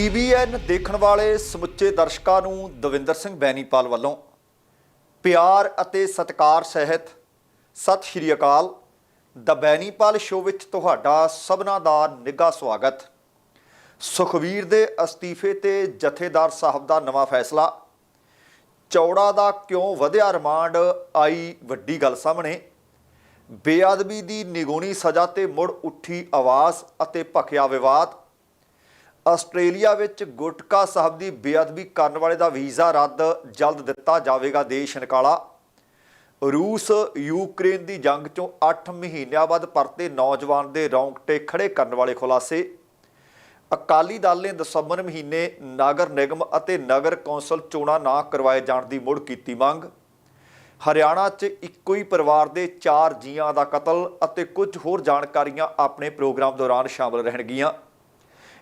TVN ਦੇਖਣ ਵਾਲੇ ਸਮੁੱਚੇ ਦਰਸ਼ਕਾਂ ਨੂੰ ਦਵਿੰਦਰ ਸਿੰਘ ਬੈਨੀਪਾਲ ਵੱਲੋਂ ਪਿਆਰ ਅਤੇ ਸਤਿਕਾਰ ਸਹਿਤ ਸਤਿ ਸ਼੍ਰੀ ਅਕਾਲ। ਦ ਬੈਨੀਪਾਲ ਸ਼ੋਅ ਵਿੱਚ ਤੁਹਾਡਾ ਸਭਨਾ ਦਾ ਨਿੱਘਾ ਸਵਾਗਤ। ਸੁਖਵੀਰ ਦੇ ਅਸਤੀਫੇ ਤੇ ਜਥੇਦਾਰ ਸਾਹਿਬ ਦਾ ਨਵਾਂ ਫੈਸਲਾ। ਚੌੜਾ ਦਾ ਕਿਉਂ ਵਧਿਆ ਰਿਮਾਂਡ? ਆਈ ਵੱਡੀ ਗੱਲ ਸਾਹਮਣੇ। ਬੇਅਦਬੀ ਦੀ ਨਿਗੂਣੀ ਸਜ਼ਾ ਤੇ ਮੁੜ ਉੱਠੀ ਆਵਾਜ਼ ਅਤੇ ਭਖਿਆ ਵਿਵਾਦ। ਆਸਟ੍ਰੇਲੀਆ ਵਿੱਚ ਗੁਟਕਾ ਸਾਹਿਬ ਦੀ ਬੇਅਦਬੀ ਕਰਨ ਵਾਲੇ ਦਾ ਵੀਜ਼ਾ ਰੱਦ, ਜਲਦ ਦਿੱਤਾ ਜਾਵੇਗਾ ਦੇਸ਼ ਨਿਕਾਲਾ। ਰੂਸ, ਯੂਕਰੇਨ ਦੀ ਜੰਗ ਚੋਂ 8 ਮਹੀਨਿਆਂ ਬਾਅਦ ਪਰਤੇ ਨੌਜਵਾਨ ਦੇ ਰੌਂਗਟੇ ਖੜੇ ਕਰਨ ਵਾਲੇ ਖੁਲਾਸੇ। ਅਕਾਲੀ ਦਲ ਨੇ ਦਸੰਬਰ ਮਹੀਨੇ ਨਗਰ ਨਿਗਮ ਅਤੇ ਨਗਰ ਕੌਂਸਲ ਚੋਣਾਂ ਨਾ ਕਰਵਾਏ ਜਾਣ ਦੀ ਮੁੜ ਕੀਤੀ ਮੰਗ। ਹਰਿਆਣਾ 'ਚ ਇੱਕੋ ਹੀ ਪਰਿਵਾਰ ਦੇ 4 ਜੀਆਂ ਦਾ ਕਤਲ ਅਤੇ ਕੁਝ ਹੋਰ ਜਾਣਕਾਰੀਆਂ ਆਪਣੇ ਪ੍ਰੋਗਰਾਮ ਦੌਰਾਨ ਸ਼ਾਮਲ ਰਹਿਣਗੀਆਂ।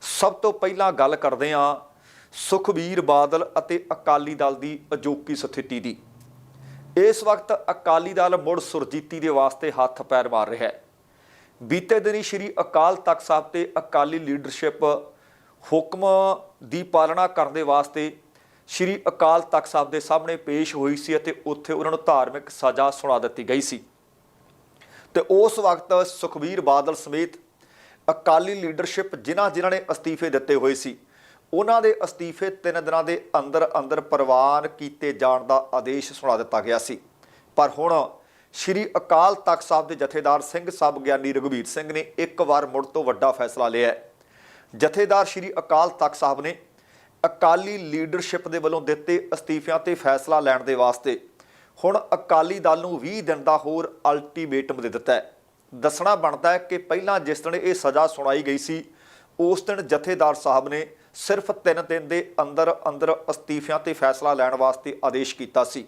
ਸਭ ਤੋਂ ਪਹਿਲਾਂ ਗੱਲ ਕਰਦੇ ਹਾਂ ਸੁਖਬੀਰ ਬਾਦਲ ਅਤੇ ਅਕਾਲੀ ਦਲ ਦੀ ਅਜੋਕੀ ਸਥਿਤੀ ਦੀ। ਇਸ ਵਕਤ ਅਕਾਲੀ ਦਲ ਮੁੜ ਸੁਰਜੀਤੀ ਦੇ ਵਾਸਤੇ ਹੱਥ ਪੈਰ ਮਾਰ ਰਿਹਾ ਹੈ। ਬੀਤੇ ਦਿਨੀ ਸ਼੍ਰੀ ਅਕਾਲ ਤਖਤ ਸਾਹਿਬ ਤੇ ਅਕਾਲੀ ਲੀਡਰਸ਼ਿਪ ਹੁਕਮ ਦੀ ਪਾਲਣਾ ਕਰਨ ਦੇ ਵਾਸਤੇ ਸ਼੍ਰੀ ਅਕਾਲ ਤਖਤ ਸਾਹਿਬ ਦੇ ਸਾਹਮਣੇ ਪੇਸ਼ ਹੋਈ ਸੀ ਅਤੇ ਉੱਥੇ ਉਹਨਾਂ ਨੂੰ ਧਾਰਮਿਕ ਸਜ਼ਾ ਸੁਣਾ ਦਿੱਤੀ ਗਈ ਸੀ। ਤੇ ਉਸ ਵਕਤ ਸੁਖਬੀਰ ਬਾਦਲ ਸਮੇਤ ਅਕਾਲੀ ਲੀਡਰਸ਼ਿਪ ਜਿਨ੍ਹਾਂ ਜਿਨ੍ਹਾਂ ਨੇ ਅਸਤੀਫੇ ਦਿੱਤੇ ਹੋਏ ਸੀ, ਉਹਨਾਂ ਦੇ ਅਸਤੀਫੇ 3 ਦਿਨਾਂ ਦੇ ਅੰਦਰ ਅੰਦਰ ਪ੍ਰਵਾਨ ਕੀਤੇ ਜਾਣ ਦਾ ਆਦੇਸ਼ ਸੁਣਾ ਦਿੱਤਾ ਗਿਆ ਸੀ। ਪਰ ਹੁਣ ਸ਼੍ਰੀ ਅਕਾਲ ਤਖਤ ਸਾਹਿਬ ਦੇ ਜਥੇਦਾਰ ਸਿੰਘ ਸਾਹਿਬ ਗਿਆਨੀ ਰਘੁਵੀਰ ਸਿੰਘ ਨੇ ਇੱਕ ਵਾਰ ਮੁੜ ਤੋਂ ਵੱਡਾ ਫੈਸਲਾ ਲਿਆ ਜਥੇਦਾਰ ਸ਼੍ਰੀ ਅਕਾਲ ਤਖਤ ਸਾਹਿਬ ਨੇ ਅਕਾਲੀ ਲੀਡਰਸ਼ਿਪ ਦੇ ਵੱਲੋਂ ਦਿੱਤੇ ਅਸਤੀਫਿਆਂ ਤੇ ਫੈਸਲਾ ਲੈਣ ਦੇ ਵਾਸਤੇ ਹੁਣ ਅਕਾਲੀ ਦਲ ਨੂੰ 20 ਦਿਨ ਦਾ ਹੋਰ ਅਲਟੀਮੇਟਮ ਦੇ ਦਿੱਤਾ ਹੈ। ਦੱਸਣਾ ਬਣਦਾ ਹੈ ਕਿ ਪਹਿਲਾਂ ਜਿਸ ਦਿਨ ਇਹ ਸਜ਼ਾ ਸੁਣਾਈ ਗਈ ਸੀ, ਉਸ ਦਿਨ ਜਥੇਦਾਰ ਸਾਹਿਬ ਨੇ ਸਿਰਫ 3 ਦਿਨ ਦੇ ਅੰਦਰ ਅੰਦਰ ਅਸਤੀਫਿਆਂ ਤੇ ਫੈਸਲਾ ਲੈਣ ਵਾਸਤੇ ਆਦੇਸ਼ ਕੀਤਾ ਸੀ।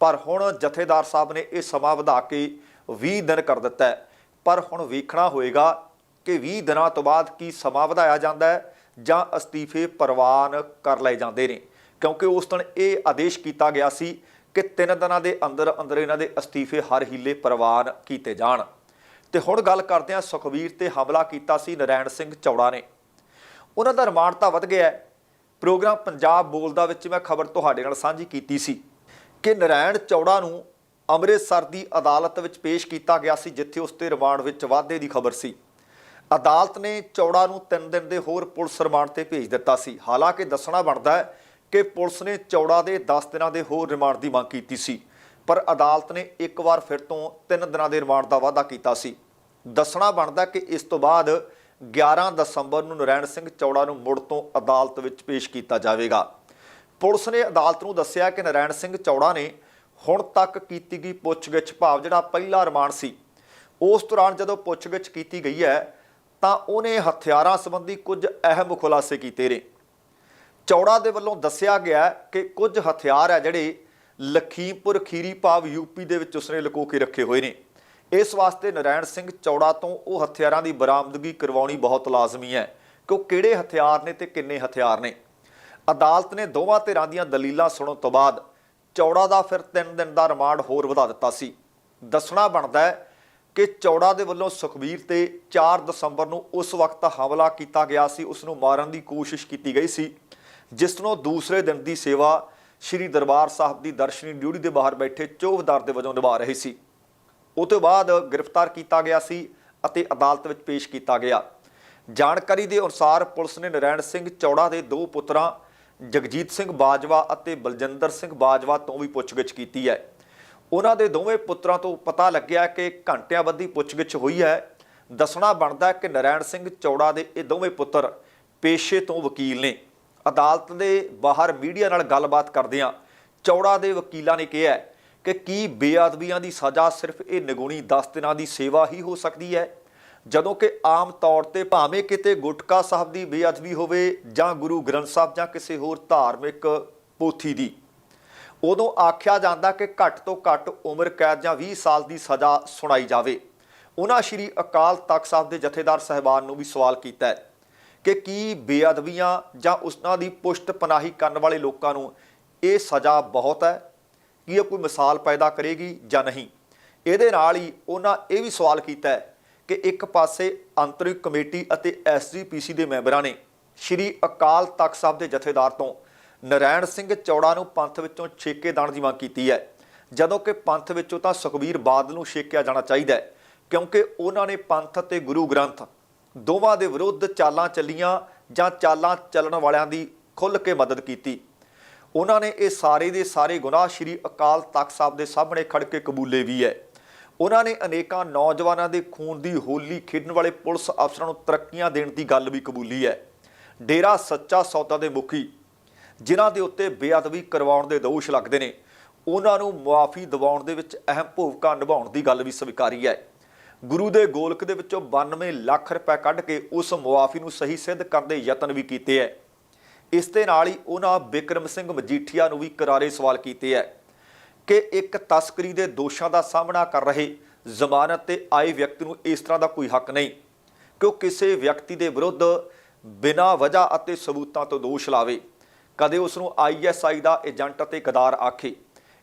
ਪਰ ਹੁਣ ਜਥੇਦਾਰ ਸਾਹਿਬ ਨੇ ਇਹ ਸਮਾਂ ਵਧਾ ਕੇ 20 ਦਿਨ ਕਰ ਦਿੱਤਾ ਪਰ ਹੁਣ ਵੇਖਣਾ ਹੋਏਗਾ ਕਿ 20 ਦਿਨਾਂ ਤੋਂ ਬਾਅਦ ਕੀ ਸਮਾਂ ਵਧਾਇਆ ਜਾਂਦਾ ਹੈ ਜਾਂ ਅਸਤੀਫੇ ਪ੍ਰਵਾਨ ਕਰ ਲਏ ਜਾਂਦੇ ਨੇ। ਕਿਉਂਕਿ ਉਸ ਦਿਨ ਇਹ ਆਦੇਸ਼ ਕੀਤਾ ਗਿਆ ਸੀ ਕਿ 3 ਦਿਨਾਂ ਦੇ ਅੰਦਰ ਅੰਦਰ ਇਹਨਾਂ ਦੇ ਅਸਤੀਫੇ ਹਰ ਹੀਲੇ ਪ੍ਰਵਾਨ ਕੀਤੇ ਜਾਣ। ਤੇ ਹੁਣ ਗੱਲ ਕਰਦੇ ਹਾਂ ਸੁਖਵੀਰ ਤੇ ਹਮਲਾ ਕੀਤਾ ਸੀ ਨਰੈਣ ਸਿੰਘ ਚੌੜਾ ਨੇ। ਉਹਨਾਂ ਦਾ ਰਿਮਾਂਡ ਤਾਂ ਵਧ ਗਿਆ ਪ੍ਰੋਗਰਾਮ ਪੰਜਾਬ ਬੋਲਦਾ ਵਿੱਚ ਮੈਂ ਖਬਰ ਤੁਹਾਡੇ ਨਾਲ ਸਾਂਝੀ ਕੀਤੀ ਸੀ ਕਿ ਨਰੈਣ ਚੌੜਾ ਨੂੰ ਅੰਮ੍ਰਿਤਸਰ ਦੀ ਅਦਾਲਤ ਵਿੱਚ ਪੇਸ਼ ਕੀਤਾ ਗਿਆ ਸੀ, ਜਿੱਥੇ ਉਸ ਤੇ ਰਿਮਾਂਡ ਵਿੱਚ ਵਾਧੇ ਦੀ ਖਬਰ ਸੀ। ਅਦਾਲਤ ਨੇ ਚੌੜਾ ਨੂੰ 3 ਦਿਨ ਦੇ ਹੋਰ ਪੁਲਿਸ ਰਿਮਾਂਡ ਤੇ ਭੇਜ ਦਿੱਤਾ ਸੀ। ਹਾਲਾਂਕਿ ਦੱਸਣਾ ਬਣਦਾ ਹੈ ਕਿ ਪੁਲਿਸ ਨੇ ਚੌੜਾ ਦੇ 10 ਦਿਨਾਂ ਦੇ ਹੋਰ ਰਿਮਾਂਡ ਦੀ ਮੰਗ ਕੀਤੀ ਸੀ। ਪਰ ਅਦਾਲਤ ਨੇ ਇੱਕ ਵਾਰ ਫਿਰ ਤੋਂ 3 ਦਿਨਾਂ ਦੇ ਰਿਮਾਂਡ ਦਾ ਵਾਅਦਾ ਕੀਤਾ ਸੀ। ਦੱਸਣਾ ਬਣਦਾ ਕਿ ਇਸ ਤੋਂ ਬਾਅਦ 11 ਦਸੰਬਰ ਨੂੰ ਨਰੈਣ ਸਿੰਘ ਚੌੜਾ ਨੂੰ ਮੁੜ ਤੋਂ ਅਦਾਲਤ ਵਿੱਚ ਪੇਸ਼ ਕੀਤਾ ਜਾਵੇਗਾ। ਪੁਲਿਸ ਨੇ ਅਦਾਲਤ ਨੂੰ ਦੱਸਿਆ ਕਿ ਨਰੈਣ ਸਿੰਘ ਚੌੜਾ ਨੇ ਹੁਣ ਤੱਕ ਕੀਤੀ ਗਈ ਪੁੱਛਗਿੱਛ ਭਾਵ ਜਿਹੜਾ ਪਹਿਲਾ ਰਿਮਾਂਡ ਸੀ। ਉਸ ਦੌਰਾਨ ਜਦੋਂ ਪੁੱਛਗਿੱਛ ਕੀਤੀ ਗਈ ਹੈ, ਤਾਂ ਉਹਨੇ ਹਥਿਆਰਾਂ ਸੰਬੰਧੀ ਕੁਝ ਅਹਿਮ ਖੁਲਾਸੇ ਕੀਤੇ ਨੇ। ਚੌੜਾ ਦੇ ਵੱਲੋਂ ਦੱਸਿਆ ਗਿਆ ਕਿ ਕੁਝ ਹਥਿਆਰ ਹੈ ਜਿਹੜੇ ਲਖੀਮਪੁਰ ਖੀਰੀ ਭਾਵ ਯੂਪੀ ਦੇ ਵਿੱਚ ਉਸਨੇ ਲੁਕੋ ਕੇ ਰੱਖੇ ਹੋਏ ਨੇ। ਇਸ ਵਾਸਤੇ ਨਰਾਇਣ ਸਿੰਘ ਚੌੜਾ ਤੋਂ ਉਹ ਹਥਿਆਰਾਂ ਦੀ ਬਰਾਮਦਗੀ ਕਰਵਾਉਣੀ ਬਹੁਤ ਲਾਜ਼ਮੀ ਹੈ ਕਿ ਉਹ ਕਿਹੜੇ ਹਥਿਆਰ ਨੇ ਤੇ ਕਿੰਨੇ ਹਥਿਆਰ ਨੇ। ਅਦਾਲਤ ਨੇ ਦੋਵਾਂ ਧਿਰਾਂ ਦੀਆਂ ਦਲੀਲਾਂ ਸੁਣਨ ਤੋਂ ਬਾਅਦ ਚੌੜਾ ਦਾ ਫਿਰ 3 ਦਿਨ ਦਾ ਰਿਮਾਂਡ ਹੋਰ ਵਧਾ ਦਿੱਤਾ ਸੀ। ਦੱਸਣਾ ਬਣਦਾ ਹੈ ਕਿ ਚੌੜਾ ਦੇ ਵੱਲੋਂ ਸੁਖਬੀਰ ਤੇ 4 ਦਸੰਬਰ ਨੂੰ ਉਸ ਵਕਤ ਹਮਲਾ ਕੀਤਾ ਗਿਆ ਸੀ ਉਸ ਨੂੰ ਮਾਰਨ ਦੀ ਕੋਸ਼ਿਸ਼ ਕੀਤੀ ਗਈ ਸੀ, ਜਿਸ ਨੂੰ ਦੂਸਰੇ ਦਿਨ ਦੀ ਸੇਵਾ ਸ੍ਰੀ ਦਰਬਾਰ ਸਾਹਿਬ ਦੀ ਦਰਸ਼ਨੀ ਡਿਊਟੀ ਦੇ ਬਾਹਰ ਬੈਠੇ ਚੌਕੀਦਾਰ ਦੇ ਵਜੋਂ ਨਿਭਾ ਰਹੇ ਸੀ। ਉਹ ਤੋਂ ਬਾਅਦ ਗ੍ਰਿਫਤਾਰ ਕੀਤਾ ਗਿਆ ਸੀ ਅਤੇ ਅਦਾਲਤ ਵਿੱਚ ਪੇਸ਼ ਕੀਤਾ ਗਿਆ। ਜਾਣਕਾਰੀ ਦੇ ਅਨੁਸਾਰ ਪੁਲਿਸ ਨੇ ਨਰੈਣ ਸਿੰਘ ਚੌੜਾ ਦੇ ਦੋ ਪੁੱਤਰਾਂ, ਜਗਜੀਤ ਸਿੰਘ ਬਾਜਵਾ ਅਤੇ ਬਲਜਿੰਦਰ ਸਿੰਘ ਬਾਜਵਾ ਤੋਂ ਵੀ ਪੁੱਛਗਿੱਛ ਕੀਤੀ ਹੈ। ਉਹਨਾਂ ਦੇ ਦੋਵੇਂ ਪੁੱਤਰਾਂ ਤੋਂ ਪਤਾ ਲੱਗਿਆ ਕਿ ਘੰਟਿਆਂ ਬੱਧੀ ਪੁੱਛਗਿੱਛ ਹੋਈ ਹੈ। ਦੱਸਣਾ ਬਣਦਾ ਕਿ ਨਰੈਣ ਸਿੰਘ ਚੌੜਾ ਦੇ ਇਹ ਦੋਵੇਂ ਪੁੱਤਰ ਪੇਸ਼ੇ ਤੋਂ ਵਕੀਲ ਨੇ। ਅਦਾਲਤ ਦੇ ਬਾਹਰ ਮੀਡੀਆ ਨਾਲ ਗੱਲਬਾਤ ਕਰਦਿਆਂ ਚੌੜਾ ਦੇ ਵਕੀਲਾਂ ਨੇ ਕਿਹਾ ਕਿ ਕੀ ਬੇਅਦਬੀਆਂ ਦੀ ਸਜ਼ਾ ਸਿਰਫ ਇਹ ਨਿਗੂਣੀ 10 ਦਿਨਾਂ ਦੀ ਸੇਵਾ ਹੀ ਹੋ ਸਕਦੀ ਹੈ? ਜਦੋਂ ਕਿ ਆਮ ਤੌਰ ਤੇ ਭਾਵੇਂ ਕਿਤੇ ਗੁਟਕਾ ਸਾਹਿਬ ਦੀ ਬੇਅਦਬੀ ਹੋਵੇ ਜਾਂ ਗੁਰੂ ਗ੍ਰੰਥ ਸਾਹਿਬ ਜਾਂ ਕਿਸੇ ਹੋਰ ਧਾਰਮਿਕ ਪੋਥੀ ਦੀ। ਉਦੋਂ ਆਖਿਆ ਜਾਂਦਾ ਕਿ ਘੱਟ ਤੋਂ ਘੱਟ ਉਮਰ ਕੈਦ ਜਾਂ 20 ਸਾਲ ਦੀ ਸਜ਼ਾ ਸੁਣਾਈ ਜਾਵੇ। ਉਹਨਾਂ ਸ਼੍ਰੀ ਅਕਾਲ ਤਖਤ ਸਾਹਿਬ ਦੇ ਜਥੇਦਾਰ ਸਹਿਬਾਨ ਨੂੰ ਵੀ ਸਵਾਲ ਕੀਤਾ ਹੈ। ਕਿ ਕੀ ਬੇਅਦਬੀਆਂ ਜਾਂ ਉਸਨਾਂ ਦੀ ਪੁਸ਼ਟ ਪਨਾਹੀ ਕਰਨ ਵਾਲੇ ਲੋਕਾਂ ਨੂੰ ਇਹ ਸਜ਼ਾ ਬਹੁਤ ਹੈ? ਕੀ ਇਹ ਕੋਈ ਮਿਸਾਲ ਪੈਦਾ ਕਰੇਗੀ ਜਾਂ ਨਹੀਂ? ਇਹਦੇ ਨਾਲ ਹੀ ਉਹਨਾਂ ਇਹ ਵੀ ਸਵਾਲ ਕੀਤਾ ਹੈ ਕਿ ਇੱਕ ਪਾਸੇ ਅੰਤਰਿਕ ਕਮੇਟੀ ਅਤੇ ਐਸਜੀਪੀਸੀ ਦੇ ਮੈਂਬਰਾਂ ਨੇ ਸ਼੍ਰੀ ਅਕਾਲ ਤਖਤ ਸਾਹਿਬ ਦੇ ਜਥੇਦਾਰ ਤੋਂ ਨਰੈਣ ਸਿੰਘ ਚੌੜਾ ਨੂੰ ਪੰਥ ਵਿੱਚੋਂ ਛੇਕੇ ਦਾਣ ਦੀ ਮੰਗ ਕੀਤੀ ਹੈ। ਜਦੋਂ ਕਿ ਪੰਥ ਵਿੱਚੋਂ ਤਾਂ ਸੁਖਬੀਰ ਬਾਦਲ ਨੂੰ ਛੇਕਿਆ ਜਾਣਾ ਚਾਹੀਦਾ ਹੈ ਕਿਉਂਕਿ ਉਹਨਾਂ ਨੇ ਪੰਥ ਅਤੇ ਗੁਰੂ ਗ੍ਰੰਥ ਦੋਵਾਂ ਦੇ ਵਿਰੁੱਧ ਚਾਲਾਂ ਚੱਲੀਆਂ ਜਾਂ ਚਾਲਾਂ ਚੱਲਣ ਵਾਲਿਆਂ ਦੀ ਖੁੱਲ੍ਹ ਕੇ ਮਦਦ ਕੀਤੀ। ਉਹਨਾਂ ਨੇ ਇਹ ਸਾਰੇ ਦੇ ਸਾਰੇ ਗੁਨਾਹ ਸ਼੍ਰੀ ਅਕਾਲ ਤਖਤ ਸਾਹਿਬ ਦੇ ਸਾਹਮਣੇ ਖੜ ਕੇ ਕਬੂਲੇ ਵੀ ਹੈ। ਉਹਨਾਂ ਨੇ ਅਨੇਕਾਂ ਨੌਜਵਾਨਾਂ ਦੇ ਖੂਨ ਦੀ ਹੋਲੀ ਖੇਡਣ ਵਾਲੇ ਪੁਲਿਸ ਅਫਸਰਾਂ ਨੂੰ ਤਰੱਕੀਆਂ ਦੇਣ ਦੀ ਗੱਲ ਵੀ ਕਬੂਲੀ ਹੈ। ਡੇਰਾ ਸੱਚਾ ਸੌਦਾ ਦੇ ਮੁਖੀ, ਜਿਨ੍ਹਾਂ ਦੇ ਉੱਤੇ ਬੇਅਦਬੀ ਕਰਵਾਉਣ ਦੇ ਦੋਸ਼ ਲੱਗਦੇ ਨੇ, ਉਹਨਾਂ ਨੂੰ ਮੁਆਫੀ ਦਿਵਾਉਣ ਦੇ ਵਿੱਚ ਅਹਿਮ ਭੂਮਿਕਾ ਨਿਭਾਉਣ ਦੀ ਗੱਲ ਵੀ ਸਵੀਕਾਰੀ ਹੈ। ਗੁਰੂ ਦੇ ਗੋਲਕ ਦੇ ਵਿੱਚੋਂ 92 ਲੱਖ ਰੁਪਏ ਕੱਢ ਕੇ ਉਸ ਮੁਆਫੀ ਨੂੰ ਸਹੀ ਸਿੱਧ ਕਰਨ ਦੇ ਯਤਨ ਵੀ ਕੀਤੇ ਹੈ ਇਸ ਦੇ ਨਾਲ ਹੀ ਉਹਨਾਂ ਬਿਕਰਮ ਸਿੰਘ ਮਜੀਠੀਆ ਨੂੰ ਵੀ ਕਰਾਰੇ ਸਵਾਲ ਕੀਤੇ ਹੈ ਕਿ ਇੱਕ ਤਸਕਰੀ ਦੇ ਦੋਸ਼ਾਂ ਦਾ ਸਾਹਮਣਾ ਕਰ ਰਹੇ ਜ਼ਮਾਨਤ ਤੇ ਆਏ ਵਿਅਕਤੀ ਨੂੰ ਇਸ ਤਰ੍ਹਾਂ ਦਾ ਕੋਈ ਹੱਕ ਨਹੀਂ ਕਿ ਉਹ ਕਿਸੇ ਵਿਅਕਤੀ ਦੇ ਵਿਰੁੱਧ ਬਿਨਾਂ ਵਜ੍ਹਾ ਅਤੇ ਸਬੂਤਾਂ ਤੋਂ ਦੋਸ਼ ਲਾਵੇ। ਕਦੇ ਉਸ ਨੂੰ ਆਈਐਸਆਈ ਦਾ ਏਜੰਟ ਅਤੇ ਗਦਾਰ ਆਖੇ।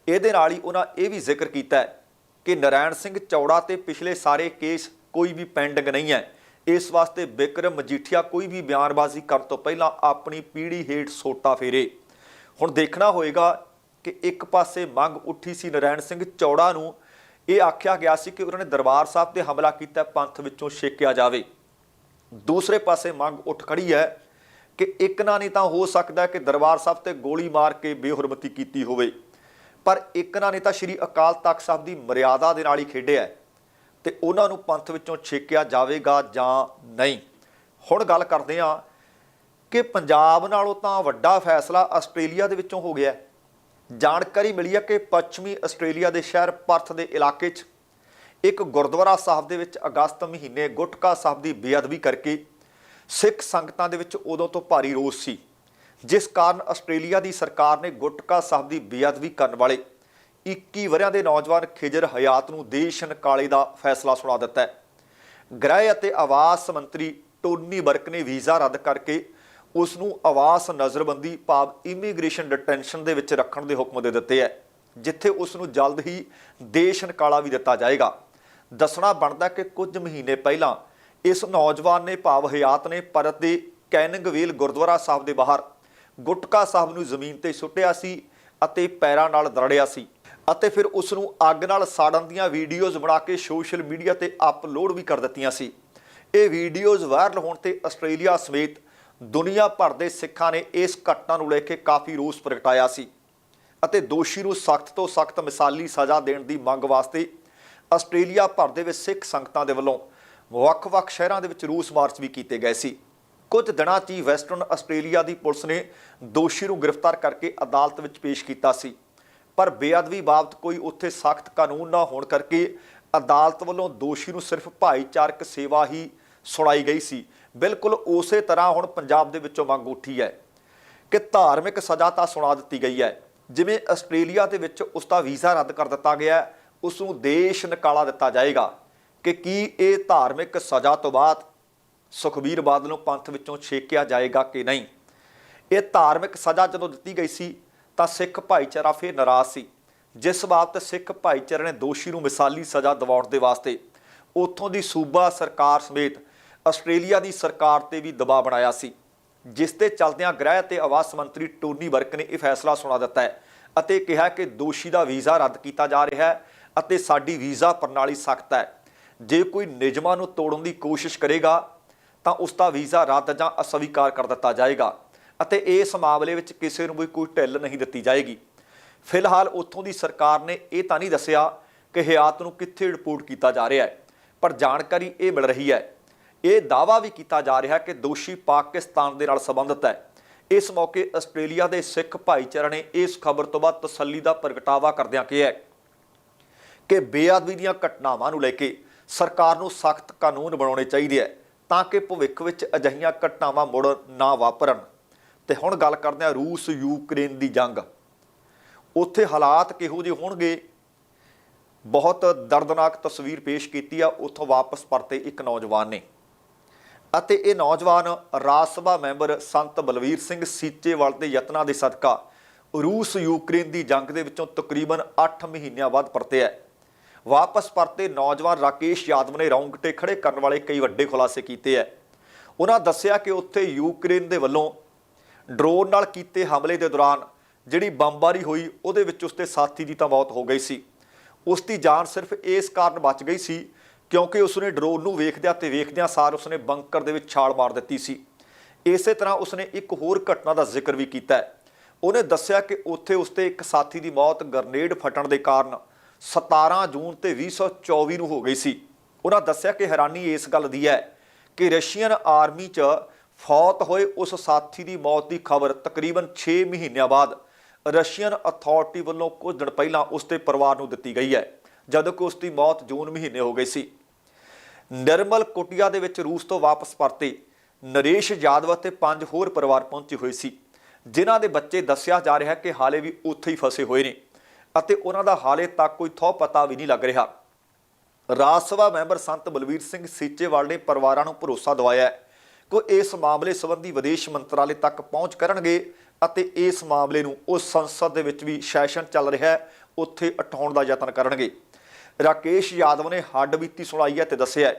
ਇਹਦੇ ਨਾਲ ਹੀ ਉਹਨਾਂ ਇਹ ਵੀ ਜ਼ਿਕਰ ਕੀਤਾ ਹੈ ਕਿ ਨਰੈਣ ਸਿੰਘ ਚੌੜਾ ਤੇ ਪਿਛਲੇ ਸਾਰੇ ਕੇਸ ਕੋਈ ਵੀ ਪੈਂਡਿੰਗ ਨਹੀਂ ਹੈ। ਇਸ ਵਾਸਤੇ ਬਿਕਰਮ ਮਜੀਠੀਆ ਕੋਈ ਵੀ ਬਿਆਨਬਾਜ਼ੀ ਕਰਨ ਤੋਂ ਪਹਿਲਾਂ ਆਪਣੀ ਪੀੜੀ ਹੇਠ ਸੋਟਾ ਫੇਰੇ। ਹੁਣ ਦੇਖਣਾ ਹੋਏਗਾ ਕਿ ਇੱਕ ਪਾਸੇ ਮੰਗ ਉੱਠੀ ਸੀ ਨਰੈਣ ਸਿੰਘ ਚੌੜਾ ਨੂੰ, ਇਹ ਆਖਿਆ ਗਿਆ ਸੀ ਕਿ ਉਹਨਾਂ ਨੇ ਦਰਬਾਰ ਸਾਹਿਬ ਤੇ ਹਮਲਾ ਕੀਤਾ, ਪੰਥ ਵਿੱਚੋਂ ਛੇਕਿਆ ਜਾਵੇ। ਦੂਸਰੇ ਪਾਸੇ ਮੰਗ ਉੱਠ ਖੜੀ ਹੈ ਕਿ ਇੱਕ ਨਾ ਨਹੀਂ ਤਾਂ ਹੋ ਸਕਦਾ ਕਿ ਦਰਬਾਰ ਸਾਹਿਬ ਤੇ ਗੋਲੀ ਮਾਰ ਕੇ ਬੇਹੁਰਮਤੀ ਕੀਤੀ ਹੋਵੇ। ਪਰ ਇੱਕ ਨਾ ਨਹੀਂ ਤਾਂ ਸ਼੍ਰੀ ਅਕਾਲ ਤਖਤ ਸਾਹਿਬ ਦੀ ਮਰਿਆਦਾ ਦੇ ਨਾਲ ਹੀ ਖੇਡਿਆ ਹੈ ਤੇ ਉਹਨਾਂ ਨੂੰ ਪੰਥ ਵਿੱਚੋਂ ਛੇਕਿਆ ਜਾਵੇਗਾ ਜਾਂ ਨਹੀਂ? ਹੁਣ ਗੱਲ ਕਰਦੇ ਹਾਂ ਕਿ ਪੰਜਾਬ ਨਾਲੋਂ ਤਾਂ ਵੱਡਾ ਫੈਸਲਾ ਆਸਟ੍ਰੇਲੀਆ ਦੇ ਵਿੱਚੋਂ ਹੋ ਗਿਆ ਜਾਣਕਾਰੀ ਮਿਲੀ ਹੈ ਕਿ ਪੱਛਮੀ ਆਸਟ੍ਰੇਲੀਆ ਦੇ ਸ਼ਹਿਰ ਪਰਥ ਦੇ ਇਲਾਕੇ 'ਚ ਇੱਕ ਗੁਰਦੁਆਰਾ ਸਾਹਿਬ ਦੇ ਵਿੱਚ ਅਗਸਤ ਮਹੀਨੇ ਗੁਟਕਾ ਸਾਹਿਬ ਦੀ ਬੇਅਦਬੀ ਕਰਕੇ ਸਿੱਖ ਸੰਗਤਾਂ ਦੇ ਵਿੱਚ ਉਦੋਂ ਤੋਂ ਭਾਰੀ ਰੋਸ ਸੀ। ਜਿਸ ਕਾਰਨ ਆਸਟ੍ਰੇਲੀਆ ਦੀ ਸਰਕਾਰ ਨੇ ਗੁਟਕਾ ਸਾਹਿਬ ਦੀ ਬੇਅਦਬੀ ਕਰਨ ਵਾਲੇ 21 ਵਰਿਆਂ ਦੇ ਨੌਜਵਾਨ ਖਿਜਰ ਹਯਾਤ ਨੂੰ ਦੇਸ਼ ਨਿਕਾਲੇ ਦਾ ਫੈਸਲਾ ਸੁਣਾ ਦਿੱਤਾ ਹੈ। ਗ੍ਰਹਿ ਅਤੇ ਆਵਾਸ ਮੰਤਰੀ ਟੋਨੀ ਬਰਕ ਨੇ ਵੀਜ਼ਾ ਰੱਦ ਕਰਕੇ ਉਸ ਨੂੰ ਆਵਾਸ ਨਜ਼ਰਬੰਦੀ ਭਾਵ ਇਮੀਗ੍ਰੇਸ਼ਨ ਡਿਟੈਂਸ਼ਨ ਦੇ ਵਿੱਚ ਰੱਖਣ ਦੇ ਹੁਕਮ ਦੇ ਦਿੱਤੇ ਹੈ, ਜਿੱਥੇ ਉਸ ਨੂੰ ਜਲਦ ਹੀ ਦੇਸ਼ ਨਿਕਾਲਾ ਵੀ ਦਿੱਤਾ ਜਾਏਗਾ। ਦੱਸਣਾ ਬਣਦਾ ਕਿ ਕੁਝ ਮਹੀਨੇ ਪਹਿਲਾਂ ਇਸ ਨੌਜਵਾਨ ਨੇ ਭਾਵ ਹਯਾਤ ਨੇ ਪਰਤ ਦੇ ਕੈਨਿੰਗਵੇਲ ਗੁਰਦੁਆਰਾ ਸਾਹਿਬ ਦੇ ਬਾਹਰ ਗੁਟਕਾ ਸਾਹਿਬ ਨੂੰ ਜ਼ਮੀਨ ਤੇ ਸੁੱਟਿਆ ਸੀ ਅਤੇ ਪੈਰਾਂ ਨਾਲ ਦਰੜਿਆ ਸੀ ਅਤੇ ਫਿਰ ਉਸ ਨੂੰ ਅੱਗ ਨਾਲ ਸਾੜਨ ਦੀਆਂ ਵੀਡੀਓਜ਼ ਬਣਾ ਕੇ ਸੋਸ਼ਲ ਮੀਡੀਆ ਤੇ ਅਪਲੋਡ ਵੀ ਕਰ ਦਿੱਤੀਆਂ ਸੀ। ਇਹ ਵੀਡੀਓਜ਼ ਵਾਇਰਲ ਹੋਣ ਤੇ ਆਸਟ੍ਰੇਲੀਆ ਸਮੇਤ ਦੁਨੀਆ ਭਰ ਦੇ ਸਿੱਖਾਂ ਨੇ ਇਸ ਘਟਨਾ ਨੂੰ ਲੈ ਕੇ ਕਾਫੀ ਰੋਸ ਪ੍ਰਗਟਾਇਆ ਸੀ ਅਤੇ ਦੋਸ਼ੀ ਨੂੰ ਸਖਤ ਤੋਂ ਸਖਤ ਮਿਸਾਲੀ ਸਜ਼ਾ ਦੇਣ ਦੀ ਮੰਗ ਵਾਸਤੇ ਆਸਟ੍ਰੇਲੀਆ ਭਰ ਦੇ ਵਿੱਚ ਸਿੱਖ ਸੰਗਤਾਂ ਦੇ ਵੱਲੋਂ ਵੱਖ-ਵੱਖ ਸ਼ਹਿਰਾਂ ਦੇ ਵਿੱਚ ਰੂਸ ਮਾਰਚ ਵੀ ਕੀਤੇ ਗਏ ਸੀ। ਕੁਝ ਦਿਨਾਂ 'ਚ ਹੀ ਵੈਸਟਰਨ ਆਸਟ੍ਰੇਲੀਆ ਦੀ ਪੁਲਿਸ ਨੇ ਦੋਸ਼ੀ ਨੂੰ ਗ੍ਰਿਫਤਾਰ ਕਰਕੇ ਅਦਾਲਤ ਵਿੱਚ ਪੇਸ਼ ਕੀਤਾ ਸੀ। ਪਰ ਬੇਅਦਬੀ ਬਾਬਤ ਕੋਈ ਉੱਥੇ ਸਖਤ ਕਾਨੂੰਨ ਨਾ ਹੋਣ ਕਰਕੇ ਅਦਾਲਤ ਵੱਲੋਂ ਦੋਸ਼ੀ ਨੂੰ ਸਿਰਫ ਭਾਈਚਾਰਕ ਸੇਵਾ ਹੀ ਸੁਣਾਈ ਗਈ ਸੀ। ਬਿਲਕੁਲ ਉਸੇ ਤਰ੍ਹਾਂ ਹੁਣ ਪੰਜਾਬ ਦੇ ਵਿੱਚੋਂ ਮੰਗ ਉੱਠੀ ਹੈ ਕਿ ਧਾਰਮਿਕ ਸਜ਼ਾ ਤਾਂ ਸੁਣਾ ਦਿੱਤੀ ਗਈ ਹੈ। ਜਿਵੇਂ ਆਸਟ੍ਰੇਲੀਆ ਦੇ ਵਿੱਚ ਉਸ ਦਾ ਵੀਜ਼ਾ ਰੱਦ ਕਰ ਦਿੱਤਾ ਗਿਆ ਹੈ, ਉਸ ਨੂੰ ਦੇਸ਼ ਨਿਕਾਲਾ ਦਿੱਤਾ ਜਾਏਗਾ। ਕਿ ਕੀ ਇਹ ਧਾਰਮਿਕ ਸਜ਼ਾ ਤੋਂ ਬਾਅਦ ਸੁਖਬੀਰ ਬਾਦਲ ਨੂੰ ਪੰਥ ਵਿੱਚੋਂ ਛੇਕਿਆ ਜਾਏਗਾ ਕਿ ਨਹੀਂ? ਇਹ ਧਾਰਮਿਕ ਸਜ਼ਾ ਜਦੋਂ ਦਿੱਤੀ ਗਈ ਸੀ, ਤਾਂ ਸਿੱਖ ਭਾਈਚਾਰਾ ਫਿਰ ਨਾਰਾਜ਼ ਸੀ। ਜਿਸ ਬਾਬਤ ਸਿੱਖ ਭਾਈਚਾਰੇ ਨੇ ਦੋਸ਼ੀ ਨੂੰ ਮਿਸਾਲੀ ਸਜ਼ਾ ਦਿਵਾਉਣ ਦੇ ਵਾਸਤੇ ਉੱਥੋਂ ਦੀ ਸੂਬਾ ਸਰਕਾਰ ਸਮੇਤ ਆਸਟ੍ਰੇਲੀਆ ਦੀ ਸਰਕਾਰ ਤੇ ਵੀ ਦਬਾਅ ਬਣਾਇਆ ਸੀ। ਜਿਸ ਤੇ ਚਲਦਿਆਂ ਗ੍ਰਹਿ ਤੇ ਆਵਾਸ ਮੰਤਰੀ ਟੋਨੀ ਵਰਕ ਨੇ ਇਹ ਫੈਸਲਾ ਸੁਣਾ ਦਿੱਤਾ ਹੈ ਅਤੇ ਕਿਹਾ ਕਿ ਦੋਸ਼ੀ ਦਾ ਵੀਜ਼ਾ ਰੱਦ ਕੀਤਾ ਜਾ ਰਿਹਾ ਹੈ ਅਤੇ ਸਾਡੀ ਵੀਜ਼ਾ ਪ੍ਰਣਾਲੀ ਸਖਤ ਹੈ। ਜੇ ਕੋਈ ਨਿਯਮਾਂ ਨੂੰ ਤੋੜਨ ਦੀ ਕੋਸ਼ਿਸ਼ ਕਰੇਗਾ ਤਾਂ ਉਸ ਦਾ ਵੀਜ਼ਾ ਰੱਦ ਜਾਂ ਅਸਵੀਕਾਰ ਕਰ ਦਿੱਤਾ ਜਾਏਗਾ ਅਤੇ ਇਸ ਮਾਮਲੇ ਵਿੱਚ ਕਿਸੇ ਨੂੰ ਵੀ ਕੋਈ ਢਿੱਲ ਨਹੀਂ ਦਿੱਤੀ ਜਾਏਗੀ। ਫਿਲਹਾਲ ਉੱਥੋਂ ਦੀ ਸਰਕਾਰ ਨੇ ਇਹ ਤਾਂ ਨਹੀਂ ਦੱਸਿਆ ਕਿ ਹਯਾਤ ਨੂੰ ਕਿੱਥੇ ਰਿਪੋਰਟ ਕੀਤਾ ਜਾ ਰਿਹਾ ਹੈ, ਪਰ ਜਾਣਕਾਰੀ ਇਹ ਮਿਲ ਰਹੀ ਹੈ। ਇਹ ਦਾਵਾ ਵੀ ਕੀਤਾ ਜਾ ਰਿਹਾ ਕਿ ਦੋਸ਼ੀ ਪਾਕਿਸਤਾਨ ਦੇ ਨਾਲ ਸੰਬੰਧਿਤ ਹੈ। ਇਸ ਮੌਕੇ ਆਸਟ੍ਰੇਲੀਆ ਦੇ ਸਿੱਖ ਭਾਈਚਾਰੇ ਨੇ ਇਸ ਖਬਰ ਤੋਂ ਬਾਅਦ ਤਸੱਲੀ ਦਾ ਪ੍ਰਗਟਾਵਾ ਕਰਦਿਆਂ ਕਿਹਾ ਕਿ ਬੇਅਦਬੀ ਦੀਆਂ ਘਟਨਾਵਾਂ ਨੂੰ ਲੈ ਕੇ ਸਰਕਾਰ ਨੂੰ ਸਖਤ ਕਾਨੂੰਨ ਬਣਾਉਣੇ ਚਾਹੀਦੇ ਹੈ। ਤਾਂ ਕਿ ਭਵਿੱਖ ਵਿੱਚ ਅਜਿਹੀਆਂ ਘਟਨਾਵਾਂ ਮੁੜ ਨਾ ਵਾਪਰਨ। ਤੇ ਹੁਣ ਗੱਲ ਕਰਦੇ ਹਾਂ ਰੂਸ ਯੂਕਰੇਨ ਦੀ ਜੰਗ। ਉੱਥੇ ਹਾਲਾਤ ਕਿਹੋ ਜਿਹੇ ਹੋਣਗੇ? ਬਹੁਤ ਦਰਦਨਾਕ ਤਸਵੀਰ ਪੇਸ਼ ਕੀਤੀ ਆ। ਉੱਥੋਂ ਵਾਪਸ ਪਰਤੇ ਇੱਕ ਨੌਜਵਾਨ ਨੇ। ਅਤੇ ਇਹ ਨੌਜਵਾਨ ਰਾਜ ਸਭਾ ਮੈਂਬਰ ਸੰਤ ਬਲਵੀਰ ਸਿੰਘ ਸੀਚੇਵਾਲ ਦੇ ਯਤਨਾਂ ਦੇ ਸਦਕਾ ਰੂਸ ਯੂਕਰੇਨ ਦੀ ਜੰਗ ਦੇ ਵਿੱਚੋਂ ਤਕਰੀਬਨ 8 ਮਹੀਨਿਆਂ ਬਾਅਦ ਪਰਤਿਆ ਹੈ। ਵਾਪਸ ਪਰਤੇ ਨੌਜਵਾਨ ਰਾਕੇਸ਼ ਯਾਦਵ ਨੇ ਰੌਂਗਟੇ ਖੜੇ ਕਰਨ ਵਾਲੇ ਕਈ ਵੱਡੇ ਖੁਲਾਸੇ ਕੀਤੇ ਹੈ ਉਹਨਾਂ ਦੱਸਿਆ ਕਿ ਉੱਥੇ ਯੂਕਰੇਨ ਦੇ ਵੱਲੋਂ ਡਰੋਨ ਨਾਲ ਕੀਤੇ ਹਮਲੇ ਦੇ ਦੌਰਾਨ ਜਿਹੜੀ ਬੰਬਾਰੀ ਹੋਈ, ਉਹਦੇ ਵਿੱਚ ਉਸਦੇ ਸਾਥੀ ਦੀ ਤਾਂ ਮੌਤ ਹੋ ਗਈ ਸੀ। ਉਸ ਦੀ ਜਾਨ ਸਿਰਫ ਇਸ ਕਾਰਨ ਬਚ ਗਈ ਸੀ ਕਿਉਂਕਿ ਉਸਨੇ ਡਰੋਨ ਨੂੰ ਵੇਖਦਿਆਂ ਤੇ ਵੇਖਦਿਆਂ ਸਾਰ ਉਸਨੇ ਬੰਕਰ ਦੇ ਵਿੱਚ ਛਾਲ ਮਾਰ ਦਿੱਤੀ ਸੀ। ਇਸੇ ਤਰ੍ਹਾਂ ਉਸਨੇ ਇੱਕ ਹੋਰ ਘਟਨਾ ਦਾ ਜ਼ਿਕਰ ਵੀ ਕੀਤਾ ਉਹਨੇ ਦੱਸਿਆ ਕਿ ਉੱਥੇ ਉਸਦੇ ਇੱਕ ਸਾਥੀ ਦੀ ਮੌਤ ਗਰਨੇਡ ਫਟਣ ਦੇ ਕਾਰਨ 17 ਜੂਨ ਤੇ 2024 ਨੂੰ ਹੋ ਗਈ ਸੀ। ਉਹਨਾਂ ਦੱਸਿਆ ਕਿ ਹੈਰਾਨੀ ਇਸ ਗੱਲ ਦੀ ਹੈ ਕਿ ਰਸ਼ੀਅਨ ਆਰਮੀ 'ਚ ਫੌਤ ਹੋਏ ਉਸ ਸਾਥੀ ਦੀ ਮੌਤ ਦੀ ਖਬਰ ਤਕਰੀਬਨ 6 ਮਹੀਨਿਆਂ ਬਾਅਦ ਰਸ਼ੀਅਨ ਅਥਾਰਟੀ ਵੱਲੋਂ ਕੁਝ ਦਿਨ ਪਹਿਲਾਂ ਉਸ ਦੇ ਪਰਿਵਾਰ ਨੂੰ ਦਿੱਤੀ ਗਈ ਹੈ, ਜਦੋਂ ਕਿ ਉਸ ਦੀ ਮੌਤ ਜੂਨ ਮਹੀਨੇ ਹੋ ਗਈ ਸੀ। ਨਿਰਮਲ ਕੁਟਿਆ ਦੇ ਵਿੱਚ ਰੂਸ ਤੋਂ ਵਾਪਸ ਪਰਤੇ ਨਰੇਸ਼ ਯਾਦਵ ਅਤੇ ਪੰਜ ਹੋਰ ਪਰਿਵਾਰ ਪਹੁੰਚੇ ਹੋਏ ਸੀ, ਜਿਨ੍ਹਾਂ ਦੇ ਬੱਚੇ ਦੱਸਿਆ ਜਾ ਰਿਹਾ ਕਿ ਹਾਲੇ ਵੀ ਉੱਥੇ ਹੀ ਫਸੇ ਹੋਏ ਨੇ। ਅਤੇ ਉਹਨਾਂ ਦਾ ਹਾਲੇ ਤੱਕ ਕੋਈ ਥੋ ਪਤਾ ਵੀ ਨਹੀਂ ਲੱਗ ਰਿਹਾ। ਰਾਜ ਸਭਾ ਮੈਂਬਰ ਸੰਤ ਬਲਵੀਰ ਸਿੰਘ ਸੀਚੇਵਾਲ ਨੇ ਪਰਿਵਾਰਾਂ ਨੂੰ ਭਰੋਸਾ ਦਿਵਾਇਆ ਹੈ ਕਿ ਇਸ ਮਾਮਲੇ ਸੰਬੰਧੀ ਵਿਦੇਸ਼ ਮੰਤਰਾਲੇ ਤੱਕ ਪਹੁੰਚ ਕਰਨਗੇ ਅਤੇ ਇਸ ਮਾਮਲੇ ਨੂੰ ਉਹ ਸੰਸਦ ਦੇ ਵਿੱਚ ਵੀ ਸੈਸ਼ਨ ਚੱਲ ਰਿਹਾ ਹੈ, ਉੱਥੇ ਉਠਾਉਣ ਦਾ ਯਤਨ ਕਰਨਗੇ। ਰਾਕੇਸ਼ ਯਾਦਵ ਨੇ ਹੱਡ ਬੀਤੀ ਸੁਣਾਈ ਹੈ ਤੇ ਦੱਸਿਆ ਹੈ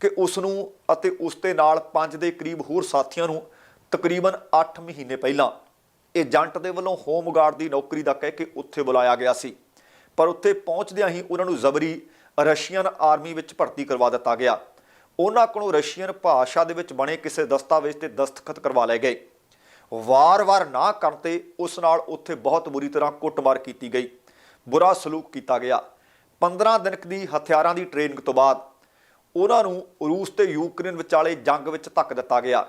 ਕਿ ਉਸ ਨੂੰ ਅਤੇ ਉਸ ਦੇ ਨਾਲ ਪੰਜ ਦੇ ਕਰੀਬ ਹੋਰ ਸਾਥੀਆਂ ਨੂੰ ਤਕਰੀਬਨ 8 ਮਹੀਨੇ ਪਹਿਲਾਂ ਏਜੰਟ ਦੇ ਵੱਲੋਂ ਹੋਮਗਾਰਡ ਦੀ ਨੌਕਰੀ ਦਾ ਕਹਿ ਕੇ ਉੱਥੇ ਬੁਲਾਇਆ ਗਿਆ ਸੀ। ਪਰ ਉੱਥੇ ਪਹੁੰਚਦਿਆਂ ਹੀ ਉਹਨਾਂ ਨੂੰ ਜ਼ਬਰੀ ਰਸ਼ੀਅਨ ਆਰਮੀ ਵਿੱਚ ਭਰਤੀ ਕਰਵਾ ਦਿੱਤਾ ਗਿਆ। ਉਹਨਾਂ ਕੋਲੋਂ ਰਸ਼ੀਅਨ ਭਾਸ਼ਾ ਦੇ ਵਿੱਚ ਬਣੇ ਕਿਸੇ ਦਸਤਾਵੇਜ਼ ਤੇ ਦਸਤਖਤ ਕਰਵਾ ਲਏ ਗਏ। ਵਾਰ-ਵਾਰ ਨਾ ਕਰਨ ਤੇ ਉਸ ਨਾਲ ਉੱਥੇ ਬਹੁਤ ਬੁਰੀ ਤਰ੍ਹਾਂ ਕੁੱਟਮਾਰ ਕੀਤੀ ਗਈ। ਬੁਰਾ ਸਲੂਕ ਕੀਤਾ ਗਿਆ। 15 ਦਿਨ ਦੀ ਹਥਿਆਰਾਂ ਦੀ ਟ੍ਰੇਨਿੰਗ ਤੋਂ ਬਾਅਦ ਉਹਨਾਂ ਨੂੰ ਰੂਸ ਤੇ ਯੂਕਰੇਨ ਵਿਚਾਲੇ ਜੰਗ ਵਿੱਚ ਧੱਕ ਦਿੱਤਾ ਗਿਆ।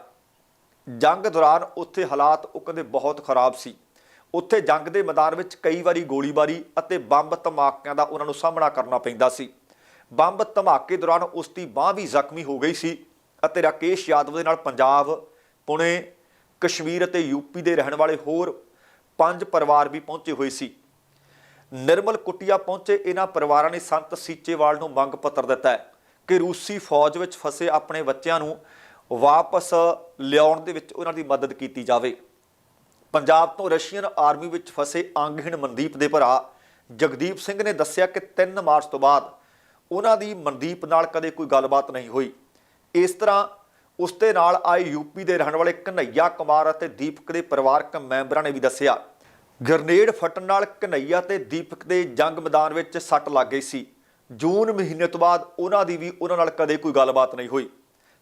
ਜੰਗ ਦੌਰਾਨ ਉੱਥੇ ਹਾਲਾਤ ਉਹ ਕਹਿੰਦੇ ਬਹੁਤ ਖਰਾਬ ਸੀ। ਉੱਥੇ ਜੰਗ ਦੇ ਮੈਦਾਨ ਵਿੱਚ ਕਈ ਵਾਰੀ ਗੋਲੀਬਾਰੀ ਅਤੇ ਬੰਬ ਧਮਾਕਿਆਂ ਦਾ ਉਹਨਾਂ ਨੂੰ ਸਾਹਮਣਾ ਕਰਨਾ ਪੈਂਦਾ ਸੀ। ਬੰਬ ਧਮਾਕੇ ਦੌਰਾਨ ਉਸ ਦੀ ਬਾਹ ਵੀ ਜ਼ਖਮੀ ਹੋ ਗਈ ਸੀ ਅਤੇ ਰਾਕੇਸ਼ ਯਾਦਵ ਦੇ ਨਾਲ ਪੰਜਾਬ, ਪੁਣੇ, ਕਸ਼ਮੀਰ ਅਤੇ ਯੂਪੀ ਦੇ ਰਹਿਣ ਵਾਲੇ ਹੋਰ ਪੰਜ ਪਰਿਵਾਰ ਵੀ ਪਹੁੰਚੇ ਹੋਏ ਸੀ। ਨਿਰਮਲ ਕੁਟਿਆ ਪਹੁੰਚੇ, ਇਹਨਾਂ ਪਰਿਵਾਰਾਂ ਨੇ ਸੰਤ ਸੀਚੇਵਾਲ ਨੂੰ ਮੰਗ ਪੱਤਰ ਦਿੱਤਾ ਕਿ ਰੂਸੀ ਫੌਜ ਵਿੱਚ ਫਸੇ ਆਪਣੇ ਬੱਚਿਆਂ ਨੂੰ ਵਾਪਸ ਲਿਆਉਣ ਦੇ ਵਿੱਚ ਉਹਨਾਂ ਦੀ ਮਦਦ ਕੀਤੀ ਜਾਵੇ। ਪੰਜਾਬ ਤੋਂ ਰਸ਼ੀਅਨ ਆਰਮੀ ਵਿੱਚ ਫਸੇ ਅੰਗਹੀਣ ਮਨਦੀਪ ਦੇ ਭਰਾ ਜਗਦੀਪ ਸਿੰਘ ਨੇ ਦੱਸਿਆ ਕਿ 3 ਮਾਰਚ ਤੋਂ ਬਾਅਦ ਉਹਨਾਂ ਦੀ ਮਨਦੀਪ ਨਾਲ ਕਦੇ ਕੋਈ ਗੱਲਬਾਤ ਨਹੀਂ ਹੋਈ। ਇਸ ਤਰ੍ਹਾਂ ਉਸ ਦੇ ਨਾਲ ਆਏ ਯੂਪੀ ਦੇ ਰਹਿਣ ਵਾਲੇ ਕਨਈਆ ਕੁਮਾਰ ਅਤੇ ਦੀਪਕ ਦੇ ਪਰਿਵਾਰਕ ਮੈਂਬਰਾਂ ਨੇ ਵੀ ਦੱਸਿਆ, ਗ੍ਰਨੇਡ ਫਟਣ ਨਾਲ ਕਨਈਆ ਤੇ ਦੀਪਕ ਦੇ ਜੰਗ ਮੈਦਾਨ ਵਿੱਚ ਸੱਟ ਲੱਗ ਗਈ ਸੀ। ਜੂਨ ਮਹੀਨੇ ਤੋਂ ਬਾਅਦ ਉਹਨਾਂ ਦੀ ਵੀ ਉਹਨਾਂ ਨਾਲ ਕਦੇ ਕੋਈ ਗੱਲਬਾਤ ਨਹੀਂ ਹੋਈ।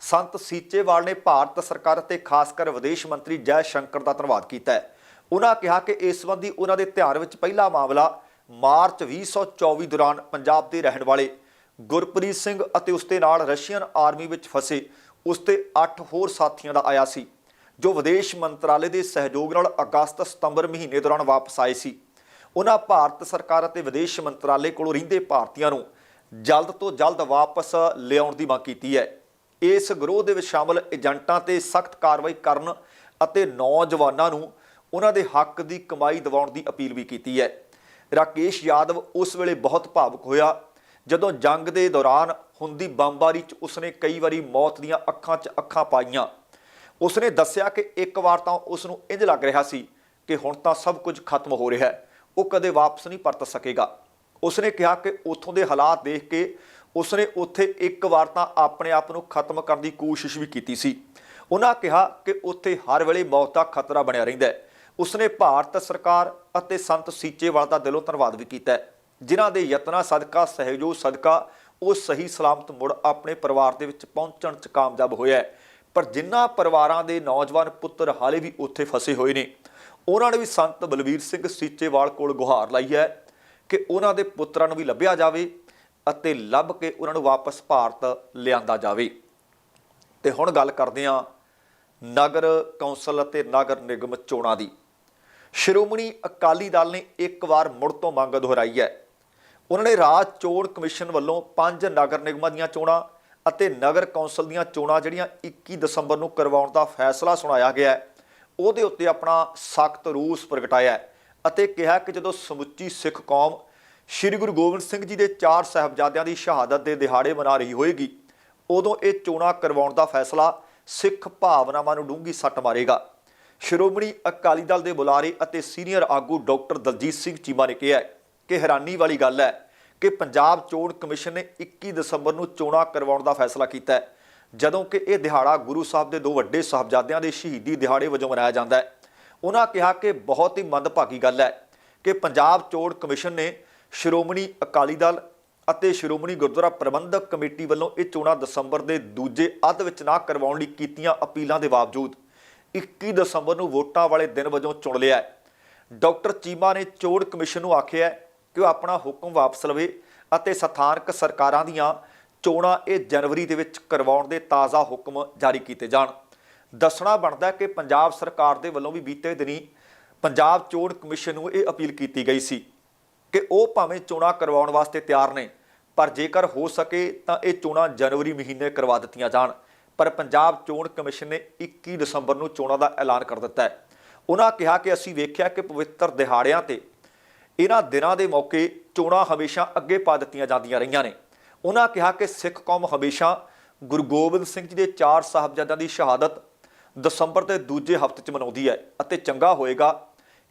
ਸੰਤ ਸੀਚੇਵਾਲ ਨੇ ਭਾਰਤ ਸਰਕਾਰ ਅਤੇ ਖਾਸ ਕਰ ਵਿਦੇਸ਼ ਮੰਤਰੀ ਜੈ ਸ਼ੰਕਰ ਦਾ ਧੰਨਵਾਦ ਕੀਤਾ ਹੈ। ਉਹਨਾਂ ਕਿਹਾ ਕਿ ਇਸ ਸੰਬੰਧੀ ਉਹਨਾਂ ਦੇ ਧਿਆਨ ਵਿੱਚ ਪਹਿਲਾ ਮਾਮਲਾ ਮਾਰਚ 2024 ਦੌਰਾਨ ਪੰਜਾਬ ਦੇ ਰਹਿਣ ਵਾਲੇ ਗੁਰਪ੍ਰੀਤ ਸਿੰਘ ਅਤੇ ਉਸ ਦੇ ਨਾਲ ਰਸ਼ੀਅਨ ਆਰਮੀ ਵਿੱਚ ਫਸੇ ਉਸ ਦੇ 8 ਹੋਰ ਸਾਥੀਆਂ ਦਾ ਆਇਆ ਸੀ, ਜੋ ਵਿਦੇਸ਼ ਮੰਤਰਾਲੇ ਦੇ ਸਹਿਯੋਗ ਨਾਲ ਅਗਸਤ ਸਤੰਬਰ ਮਹੀਨੇ ਦੌਰਾਨ ਵਾਪਸ ਆਏ ਸੀ। ਉਹਨਾਂ ਭਾਰਤ ਸਰਕਾਰ ਅਤੇ ਵਿਦੇਸ਼ ਮੰਤਰਾਲੇ ਕੋਲੋਂ ਰਹਿੰਦੇ ਭਾਰਤੀਆਂ ਨੂੰ ਜਲਦ ਤੋਂ ਜਲਦ ਵਾਪਸ ਲਿਆਉਣ ਦੀ ਮੰਗ ਕੀਤੀ ਹੈ। ਇਸ ਗਰੋਹ ਦੇ ਵਿੱਚ ਸ਼ਾਮਲ ਏਜੰਟਾਂ ਤੇ ਸਖਤ ਕਾਰਵਾਈ ਕਰਨ ਅਤੇ ਨੌਜਵਾਨਾਂ ਨੂੰ ਉਹਨਾਂ ਦੇ ਹੱਕ ਦੀ ਕਮਾਈ ਦਿਵਾਉਣ ਦੀ ਅਪੀਲ ਵੀ ਕੀਤੀ ਹੈ। ਰਾਕੇਸ਼ ਯਾਦਵ ਉਸ ਵੇਲੇ ਬਹੁਤ ਭਾਵੁਕ ਹੋਇਆ ਜਦੋਂ ਜੰਗ ਦੇ ਦੌਰਾਨ ਹੁੰਦੀ ਬੰਬਾਰੀ 'ਚ ਉਸਨੇ ਕਈ ਵਾਰੀ ਮੌਤ ਦੀਆਂ ਅੱਖਾਂ 'ਚ ਅੱਖਾਂ ਪਾਈਆਂ। ਉਸਨੇ ਦੱਸਿਆ ਕਿ ਇੱਕ ਵਾਰ ਤਾਂ ਉਸ ਨੂੰ ਇੰਜ ਲੱਗ ਰਿਹਾ ਸੀ ਕਿ ਹੁਣ ਤਾਂ ਸਭ ਕੁਝ ਖਤਮ ਹੋ ਰਿਹਾ ਹੈ, ਉਹ ਕਦੇ ਵਾਪਸ ਨਹੀਂ ਪਰਤ ਸਕੇਗਾ। ਉਸਨੇ ਕਿਹਾ ਕਿ ਉੱਥੋਂ ਦੇ ਹਾਲਾਤ ਦੇਖ ਕੇ ਉਸਨੇ ਉੱਥੇ ਇੱਕ ਵਾਰ ਤਾਂ ਆਪਣੇ ਆਪ ਨੂੰ ਖਤਮ ਕਰਨ ਦੀ ਕੋਸ਼ਿਸ਼ ਵੀ ਕੀਤੀ ਸੀ। ਉਹਨਾਂ ਕਿਹਾ ਕਿ ਉੱਥੇ ਹਰ ਵੇਲੇ ਮੌਤ ਦਾ ਖਤਰਾ ਬਣਿਆ ਰਹਿੰਦਾ ਹੈ। ਉਸਨੇ ਭਾਰਤ ਸਰਕਾਰ ਅਤੇ ਸੰਤ ਸੀਚੇਵਾਲ ਦਾ ਦਿਲੋਂ ਧੰਨਵਾਦ ਵੀ ਕੀਤਾ ਜਿਨ੍ਹਾਂ ਦੇ ਯਤਨਾਂ ਸਦਕਾ, ਸਹਿਯੋਗ ਸਦਕਾ, ਉਹ ਸਹੀ ਸਲਾਮਤ ਮੁੜ ਆਪਣੇ ਪਰਿਵਾਰ ਦੇ ਵਿੱਚ ਪਹੁੰਚਣ 'ਚ ਕਾਮਯਾਬ ਹੋਇਆ ਹੈ। ਪਰ ਜਿਨ੍ਹਾਂ ਪਰਿਵਾਰਾਂ ਦੇ ਨੌਜਵਾਨ ਪੁੱਤਰ ਹਾਲੇ ਵੀ ਉੱਥੇ ਫਸੇ ਹੋਏ ਨੇ, ਉਹਨਾਂ ਨੇ ਵੀ ਸੰਤ ਬਲਵੀਰ ਸਿੰਘ ਸੀਚੇਵਾਲ ਕੋਲ ਗੁਹਾਰ ਲਾਈ ਹੈ ਕਿ ਉਹਨਾਂ ਦੇ ਪੁੱਤਰਾਂ ਨੂੰ ਵੀ ਲੱਭਿਆ ਜਾਵੇ ਅਤੇ ਲੱਭ ਕੇ ਉਹਨਾਂ ਨੂੰ ਵਾਪਸ ਭਾਰਤ ਲਿਆਂਦਾ ਜਾਵੇ। ਤੇ ਹੁਣ ਗੱਲ ਕਰਦੇ ਹਾਂ ਨਗਰ ਕੌਂਸਲ ਅਤੇ ਨਗਰ ਨਿਗਮ ਚੋਣਾਂ ਦੀ। ਸ਼੍ਰੋਮਣੀ ਅਕਾਲੀ ਦਲ ਨੇ ਇੱਕ ਵਾਰ ਮੁੜ ਤੋਂ ਮੰਗ ਦੁਹਰਾਈ ਹੈ। ਉਹਨਾਂ ਨੇ ਰਾਜ ਚੋਣ ਕਮਿਸ਼ਨ ਵੱਲੋਂ ਪੰਜ ਨਗਰ ਨਿਗਮਾਂ ਦੀਆਂ ਚੋਣਾਂ ਅਤੇ ਨਗਰ ਕੌਂਸਲ ਦੀਆਂ ਚੋਣਾਂ ਜਿਹੜੀਆਂ 21 ਦਸੰਬਰ ਨੂੰ ਕਰਵਾਉਣ ਦਾ ਫੈਸਲਾ ਸੁਣਾਇਆ ਗਿਆ ਉਹਦੇ ਉੱਤੇ ਆਪਣਾ ਸਖਤ ਰੂਸ ਪ੍ਰਗਟਾਇਆ ਅਤੇ ਕਿਹਾ ਕਿ ਜਦੋਂ ਸਮੁੱਚੀ ਸਿੱਖ ਕੌਮ ਸ੍ਰੀ ਗੁਰੂ ਗੋਬਿੰਦ ਸਿੰਘ ਜੀ ਦੇ ਚਾਰ ਸਾਹਿਬਜ਼ਾਦਿਆਂ ਦੀ ਸ਼ਹਾਦਤ ਦੇ ਦਿਹਾੜੇ ਮਨਾ ਰਹੀ ਹੋਏਗੀ, ਉਦੋਂ ਇਹ ਚੋਣਾਂ ਕਰਵਾਉਣ ਦਾ ਫੈਸਲਾ ਸਿੱਖ ਭਾਵਨਾਵਾਂ ਨੂੰ ਡੂੰਘੀ ਸੱਟ ਮਾਰੇਗਾ। ਸ਼੍ਰੋਮਣੀ ਅਕਾਲੀ ਦਲ ਦੇ ਬੁਲਾਰੇ ਅਤੇ ਸੀਨੀਅਰ ਆਗੂ ਡਾਕਟਰ ਦਲਜੀਤ ਸਿੰਘ ਚੀਮਾ ਨੇ ਕਿਹਾ ਕਿ ਹੈਰਾਨੀ ਵਾਲੀ ਗੱਲ ਹੈ ਕਿ ਪੰਜਾਬ ਚੋਣ ਕਮਿਸ਼ਨ ਨੇ 21 ਦਸੰਬਰ ਨੂੰ ਚੋਣਾਂ ਕਰਵਾਉਣ ਦਾ ਫੈਸਲਾ ਕੀਤਾ ਹੈ, ਜਦੋਂ ਕਿ ਇਹ ਦਿਹਾੜਾ ਗੁਰੂ ਸਾਹਿਬ ਦੇ ਦੋ ਵੱਡੇ ਸਾਹਿਬਜ਼ਾਦਿਆਂ ਦੇ ਸ਼ਹੀਦੀ ਦਿਹਾੜੇ ਵਜੋਂ ਮਨਾਇਆ ਜਾਂਦਾ ਹੈ। ਉਹਨਾਂ ਕਿਹਾ ਕਿ ਬਹੁਤ ਹੀ ਮੰਦਭਾਗੀ ਗੱਲ ਹੈ ਕਿ ਪੰਜਾਬ ਚੋਣ ਕਮਿਸ਼ਨ ਨੇ ਸ਼੍ਰੋਮਣੀ ਅਕਾਲੀ ਦਲ ਅਤੇ ਸ਼੍ਰੋਮਣੀ ਗੁਰਦੁਆਰਾ ਪ੍ਰਬੰਧਕ ਕਮੇਟੀ ਵੱਲੋਂ ਇਹ ਚੋਣਾਂ ਦਸੰਬਰ ਦੇ ਦੂਜੇ ਅੱਧ ਵਿੱਚ ਨਾ ਕਰਵਾਉਣ ਲਈ ਕੀਤੀਆਂ ਅਪੀਲਾਂ ਦੇ ਬਾਵਜੂਦ 21 ਦਸੰਬਰ ਨੂੰ ਵੋਟਾਂ ਵਾਲੇ ਦਿਨ ਵਜੋਂ ਚੁਣ ਲਿਆ ਹੈ। ਡਾਕਟਰ ਚੀਮਾ ਨੇ ਚੋਣ ਕਮਿਸ਼ਨ ਨੂੰ ਆਖਿਆ ਕਿ ਉਹ ਆਪਣਾ ਹੁਕਮ ਵਾਪਸ ਲਵੇ ਅਤੇ ਸਥਾਨਕ ਸਰਕਾਰਾਂ ਦੀਆਂ ਚੋਣਾਂ ਇਹ ਜਨਵਰੀ ਦੇ ਵਿੱਚ ਕਰਵਾਉਣ ਦੇ ਤਾਜ਼ਾ ਹੁਕਮ ਜਾਰੀ ਕੀਤੇ ਜਾਣ। ਦੱਸਣਾ ਬਣਦਾ ਕਿ ਪੰਜਾਬ ਸਰਕਾਰ ਦੇ ਵੱਲੋਂ ਵੀ ਬੀਤੇ ਦਿਨੀ ਪੰਜਾਬ ਚੋਣ ਕਮਿਸ਼ਨ ਨੂੰ ਇਹ ਅਪੀਲ ਕੀਤੀ ਗਈ ਸੀ। ਕਿ ਉਹ ਭਾਵੇਂ ਚੋਣਾਂ ਕਰਵਾਉਣ ਵਾਸਤੇ ਤਿਆਰ ਨੇ, ਪਰ ਜੇਕਰ ਹੋ ਸਕੇ ਤਾਂ ਇਹ ਚੋਣਾਂ ਜਨਵਰੀ ਮਹੀਨੇ ਕਰਵਾ ਦਿੱਤੀਆਂ ਜਾਣ। ਪਰ ਪੰਜਾਬ ਚੋਣ ਕਮਿਸ਼ਨ ਨੇ 21 ਦਸੰਬਰ ਨੂੰ ਚੋਣਾਂ ਦਾ ਐਲਾਨ ਕਰ ਦਿੱਤਾ ਹੈ। ਉਹਨਾਂ ਕਿਹਾ ਕਿ ਅਸੀਂ ਵੇਖਿਆ ਕਿ ਪਵਿੱਤਰ ਦਿਹਾੜਿਆਂ ਤੇ ਇਹਨਾਂ ਦਿਨਾਂ ਦੇ ਮੌਕੇ ਚੋਣਾਂ ਹਮੇਸ਼ਾ ਅੱਗੇ ਪਾ ਦਿੱਤੀਆਂ ਜਾਂਦੀਆਂ ਰਹੀਆਂ ਨੇ। ਉਹਨਾਂ ਕਿਹਾ ਕਿ ਸਿੱਖ ਕੌਮ ਹਮੇਸ਼ਾ ਗੁਰੂ ਗੋਬਿੰਦ ਸਿੰਘ ਜੀ ਦੇ ਚਾਰ ਸਾਹਿਬਜ਼ਾਦਿਆਂ ਦੀ ਸ਼ਹਾਦਤ ਦਸੰਬਰ ਦੇ ਦੂਜੇ ਹਫ਼ਤੇ 'ਚ ਮਨਾਉਂਦੀ ਹੈ ਅਤੇ ਚੰਗਾ ਹੋਏਗਾ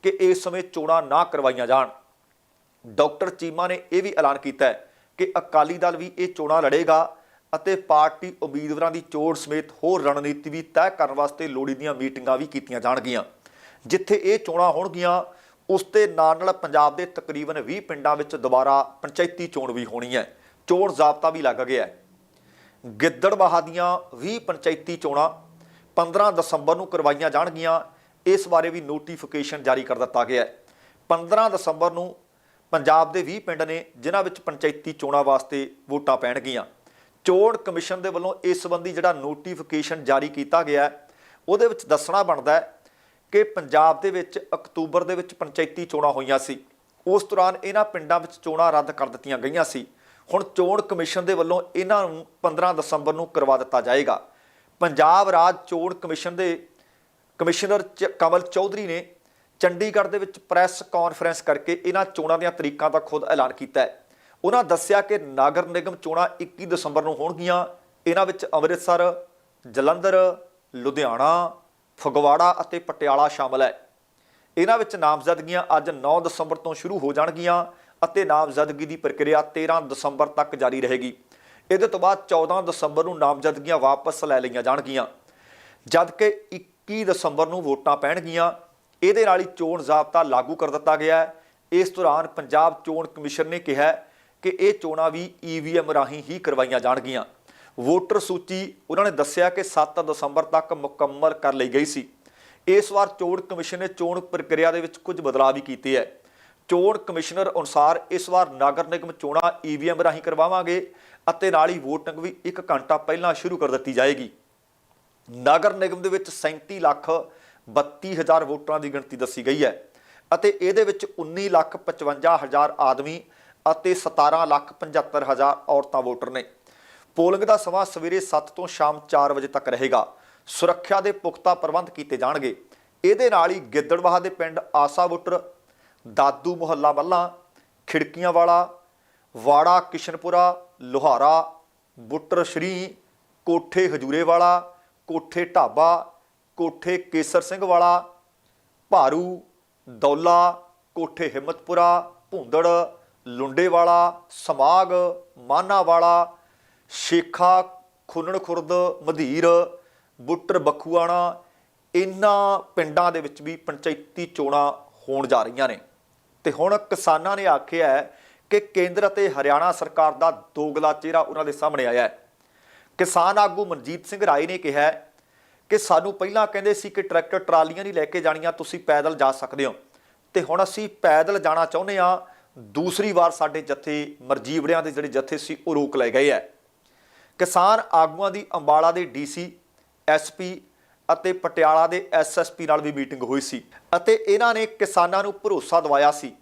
ਕਿ ਇਸ ਸਮੇਂ ਚੋਣਾਂ ਨਾ ਕਰਵਾਈਆਂ ਜਾਣ। ਡਾਕਟਰ ਚੀਮਾ ਨੇ ਇਹ ਵੀ ਐਲਾਨ ਕੀਤਾ ਹੈ ਕਿ ਅਕਾਲੀ ਦਲ ਵੀ ਇਹ ਚੋਣਾਂ ਲੜੇਗਾ ਅਤੇ ਪਾਰਟੀ ਉਮੀਦਵਾਰਾਂ ਦੀ ਚੋਣ ਸਮੇਤ ਹੋਰ ਰਣਨੀਤੀ ਵੀ ਤੈਅ ਕਰਨ ਵਾਸਤੇ ਲੋੜੀਂਦੀਆਂ ਮੀਟਿੰਗਾਂ ਵੀ ਕੀਤੀਆਂ ਜਾਣਗੀਆਂ। ਜਿੱਥੇ ਇਹ ਚੋਣਾਂ ਹੋਣਗੀਆਂ, ਉਸ ਦੇ ਨਾਲ ਨਾਲ ਪੰਜਾਬ ਦੇ ਤਕਰੀਬਨ 20 ਪਿੰਡਾਂ ਵਿੱਚ ਦੁਬਾਰਾ ਪੰਚਾਇਤੀ ਚੋਣ ਵੀ ਹੋਣੀ ਹੈ। ਚੋਣ ਜ਼ਾਬਤਾ ਵੀ ਲੱਗ ਗਿਆ ਹੈ। ਗਿੱਦੜਬਾਹਾ ਦੀਆਂ 20 ਪੰਚਾਇਤੀ ਚੋਣਾਂ 15 ਦਸੰਬਰ ਨੂੰ ਕਰਵਾਈਆਂ ਜਾਣਗੀਆਂ। ਇਸ ਬਾਰੇ ਵੀ ਨੋਟੀਫਿਕੇਸ਼ਨ ਜਾਰੀ ਕਰ ਦਿੱਤਾ ਗਿਆ ਹੈ। 15 ਦਸੰਬਰ ਨੂੰ ਪੰਜਾਬ ਦੇ 20 ਪਿੰਡ ਨੇ ਜਿਨ੍ਹਾਂ ਵਿੱਚ ਪੰਚਾਇਤੀ ਚੋਣਾਂ ਵਾਸਤੇ ਵੋਟਾਂ ਪੈਣਗੀਆਂ। ਚੋਣ ਕਮਿਸ਼ਨ ਦੇ ਵੱਲੋਂ ਇਸ ਸੰਬੰਧੀ ਜਿਹੜਾ ਨੋਟੀਫਿਕੇਸ਼ਨ ਜਾਰੀ ਕੀਤਾ ਗਿਆ ਉਹਦੇ ਵਿੱਚ ਦੱਸਣਾ ਬਣਦਾ ਹੈ ਕਿ ਪੰਜਾਬ ਦੇ ਵਿੱਚ ਅਕਤੂਬਰ ਦੇ ਵਿੱਚ ਪੰਚਾਇਤੀ ਚੋਣਾਂ ਹੋਈਆਂ ਸੀ। ਉਸ ਦੌਰਾਨ ਇਹਨਾਂ ਪਿੰਡਾਂ ਵਿੱਚ ਚੋਣਾਂ ਰੱਦ ਕਰ ਦਿੱਤੀਆਂ ਗਈਆਂ ਸੀ। ਹੁਣ ਚੋਣ ਕਮਿਸ਼ਨ ਦੇ ਵੱਲੋਂ ਇਹਨਾਂ ਨੂੰ 15 ਦਸੰਬਰ ਨੂੰ ਕਰਵਾ ਦਿੱਤਾ ਜਾਏਗਾ। ਪੰਜਾਬ ਰਾਜ ਚੋਣ ਕਮਿਸ਼ਨ ਦੇ ਕਮਿਸ਼ਨਰ ਚ- ਕਮਲ ਚੌਧਰੀ ਨੇ ਚੰਡੀਗੜ੍ਹ ਦੇ ਵਿੱਚ ਪ੍ਰੈਸ ਕਾਨਫਰੰਸ ਕਰਕੇ ਇਹਨਾਂ ਚੋਣਾਂ ਦੀਆਂ ਤਰੀਕਾਂ ਦਾ ਖੁਦ ਐਲਾਨ ਕੀਤਾ ਹੈ। ਉਹਨਾਂ ਦੱਸਿਆ ਕਿ ਨਾਗਰ ਨਿਗਮ ਚੋਣਾਂ 21 ਦਸੰਬਰ ਨੂੰ ਹੋਣਗੀਆਂ। ਇਹਨਾਂ ਵਿੱਚ ਅੰਮ੍ਰਿਤਸਰ, ਜਲੰਧਰ, ਲੁਧਿਆਣਾ, ਫਗਵਾੜਾ ਅਤੇ ਪਟਿਆਲਾ ਸ਼ਾਮਲ ਹੈ। ਇਹਨਾਂ ਵਿੱਚ ਨਾਮਜ਼ਦਗੀਆਂ ਅੱਜ 9 ਦਸੰਬਰ ਤੋਂ ਸ਼ੁਰੂ ਹੋ ਜਾਣਗੀਆਂ ਅਤੇ ਨਾਮਜ਼ਦਗੀ ਦੀ ਪ੍ਰਕਿਰਿਆ 13 ਦਸੰਬਰ ਤੱਕ ਜਾਰੀ ਰਹੇਗੀ। ਇਹਦੇ ਤੋਂ ਬਾਅਦ 14 ਦਸੰਬਰ ਨੂੰ ਨਾਮਜ਼ਦਗੀਆਂ ਵਾਪਸ ਲੈ ਲਈਆਂ ਜਾਣਗੀਆਂ। ਜਦਕਿ 21 ਦਸੰਬਰ ਨੂੰ ਵੋਟਾਂ ਪੈਣਗੀਆਂ ਇਹਦੇ ਨਾਲ ਹੀ ਚੋਣ ਜ਼ਾਬਤਾ ਲਾਗੂ ਕਰ ਦਿੱਤਾ ਗਿਆ ਹੈ। ਇਸ ਦੌਰਾਨ ਪੰਜਾਬ ਚੋਣ ਕਮਿਸ਼ਨ ਨੇ ਕਿਹਾ ਕਿ ਇਹ ਚੋਣਾਂ ਵੀ ਈਵੀਐਮ ਰਾਹੀਂ ਹੀ ਕਰਵਾਈਆਂ ਜਾਣਗੀਆਂ। ਵੋਟਰ ਸੂਚੀ ਉਹਨਾਂ ਨੇ ਦੱਸਿਆ ਕਿ 7 ਦਸੰਬਰ ਤੱਕ ਮੁਕੰਮਲ ਕਰ ਲਈ ਗਈ ਸੀ। ਇਸ ਵਾਰ ਚੋਣ ਕਮਿਸ਼ਨ ਨੇ ਚੋਣ ਪ੍ਰਕਿਰਿਆ ਦੇ ਵਿੱਚ ਕੁਝ ਬਦਲਾਅ ਵੀ ਕੀਤੇ ਹੈ। ਚੋਣ ਕਮਿਸ਼ਨਰ ਅਨੁਸਾਰ ਇਸ ਵਾਰ ਨਗਰ ਨਿਗਮ ਚੋਣਾਂ ਈਵੀਐਮ ਰਾਹੀਂ ਕਰਵਾਵਾਂਗੇ ਅਤੇ ਨਾਲ ਹੀ ਵੋਟਿੰਗ ਵੀ 1 ਘੰਟਾ ਪਹਿਲਾਂ ਸ਼ੁਰੂ ਕਰ ਦਿੱਤੀ ਜਾਏਗੀ। ਨਗਰ ਨਿਗਮ ਦੇ ਵਿੱਚ 37 ਲੱਖ 32 ਹਜ਼ਾਰ ਵੋਟਰਾਂ ਦੀ ਗਿਣਤੀ ਦੱਸੀ ਗਈ ਹੈ ਅਤੇ ਇਹਦੇ ਵਿੱਚ 19 ਲੱਖ 55 ਹਜ਼ਾਰ ਆਦਮੀ ਅਤੇ 17 ਲੱਖ 75 ਹਜ਼ਾਰ ਔਰਤਾਂ ਵੋਟਰ ਨੇ। ਪੋਲਿੰਗ ਦਾ ਸਮਾਂ ਸਵੇਰੇ 7 ਤੋਂ ਸ਼ਾਮ 4 ਵਜੇ ਤੱਕ ਰਹੇਗਾ। ਸੁਰੱਖਿਆ ਦੇ ਪੁਖਤਾ ਪ੍ਰਬੰਧ ਕੀਤੇ ਜਾਣਗੇ। ਇਹਦੇ ਨਾਲ ਹੀ ਗਿੱਦੜਵਾਹ ਦੇ ਪਿੰਡ ਆਸਾ ਵੋਟਰ, ਦਾਦੂ ਮੁਹੱਲਾ ਮੱਲਾ ਖਿੜਕੀਆਂ ਵਾਲਾ ਵਾੜਾ, ਕਿਸ਼ਨਪੁਰਾ, ਲੋਹਾਰਾ, ਬੁੱਟਰ ਸ਼੍ਰੀ, ਕੋਠੇ ਹਜੂਰੇ ਵਾਲਾ ਕੋਠੇ ਢਾਬਾ ਕੋਠੇ ਕੇਸਰ ਸਿੰਘ ਵਾਲਾ, ਭਾਰੂ, ਦੌਲਾ, ਕੋਠੇ ਹਿੰਮਤਪੁਰਾ, ਭੁੰਦੜ ਲੁੰਡੇਵਾਲਾ ਸਮਾਗ ਮਾਨਾਵਾਲਾ ਸ਼ੇਖਾ, ਖੁੰਨਣ ਖੁਰਦ, ਮਧੀਰ, ਬੁੱਟਰ ਬਖੂਆਣਾ, ਇਨ੍ਹਾਂ ਪਿੰਡਾਂ ਦੇ ਵਿੱਚ ਵੀ ਪੰਚਾਇਤੀ ਚੋਣਾਂ ਹੋਣ ਜਾ ਰਹੀਆਂ ਨੇ। ਤੇ ਹੁਣ ਕਿਸਾਨਾਂ ਨੇ ਆਖਿਆ ਕਿ ਕੇਂਦਰ ਅਤੇ ਹਰਿਆਣਾ ਸਰਕਾਰ ਦਾ ਦੋਗਲਾ ਚਿਹਰਾ ਉਹਨਾਂ ਦੇ ਸਾਹਮਣੇ ਆਇਆ ਹੈ। ਕਿਸਾਨ ਆਗੂ ਮਨਜੀਤ ਸਿੰਘ ਰਾਏ ਨੇ ਕਿਹਾ ਕਿ ਸਾਨੂੰ ਪਹਿਲਾਂ ਕਹਿੰਦੇ ਸੀ ਕਿ ਟਰੈਕਟਰ ਟਰਾਲੀਆਂ ਨਹੀਂ ਲੈ ਕੇ ਜਾਣੀਆਂ, ਤੁਸੀਂ ਪੈਦਲ ਜਾ ਸਕਦੇ ਹੋ। ਤੇ ਹੁਣ ਅਸੀਂ ਪੈਦਲ ਜਾਣਾ ਚਾਹੁੰਦੇ ਆ ਦੂਸਰੀ ਵਾਰ ਸਾਡੇ ਜਥੇ ਮਰਜੀਵੜਿਆਂ ਦੇ ਜਿਹੜੇ ਜਥੇ ਸੀ, ਉਹ ਰੋਕ ਲਏ ਗਏ ਹੈ। ਕਿਸਾਨ ਆਗੂਆਂ ਦੀ ਅੰਬਾਲਾ ਦੇ ਡੀਸੀ ਐਸਪੀ ਅਤੇ ਪਟਿਆਲਾ ਦੇ ਐਸਐਸਪੀ ਨਾਲ ਵੀ ਮੀਟਿੰਗ ਹੋਈ ਸੀ ਅਤੇ ਇਹਨਾਂ ਨੇ ਕਿਸਾਨਾਂ ਨੂੰ ਭਰੋਸਾ ਦਿਵਾਇਆ ਸੀ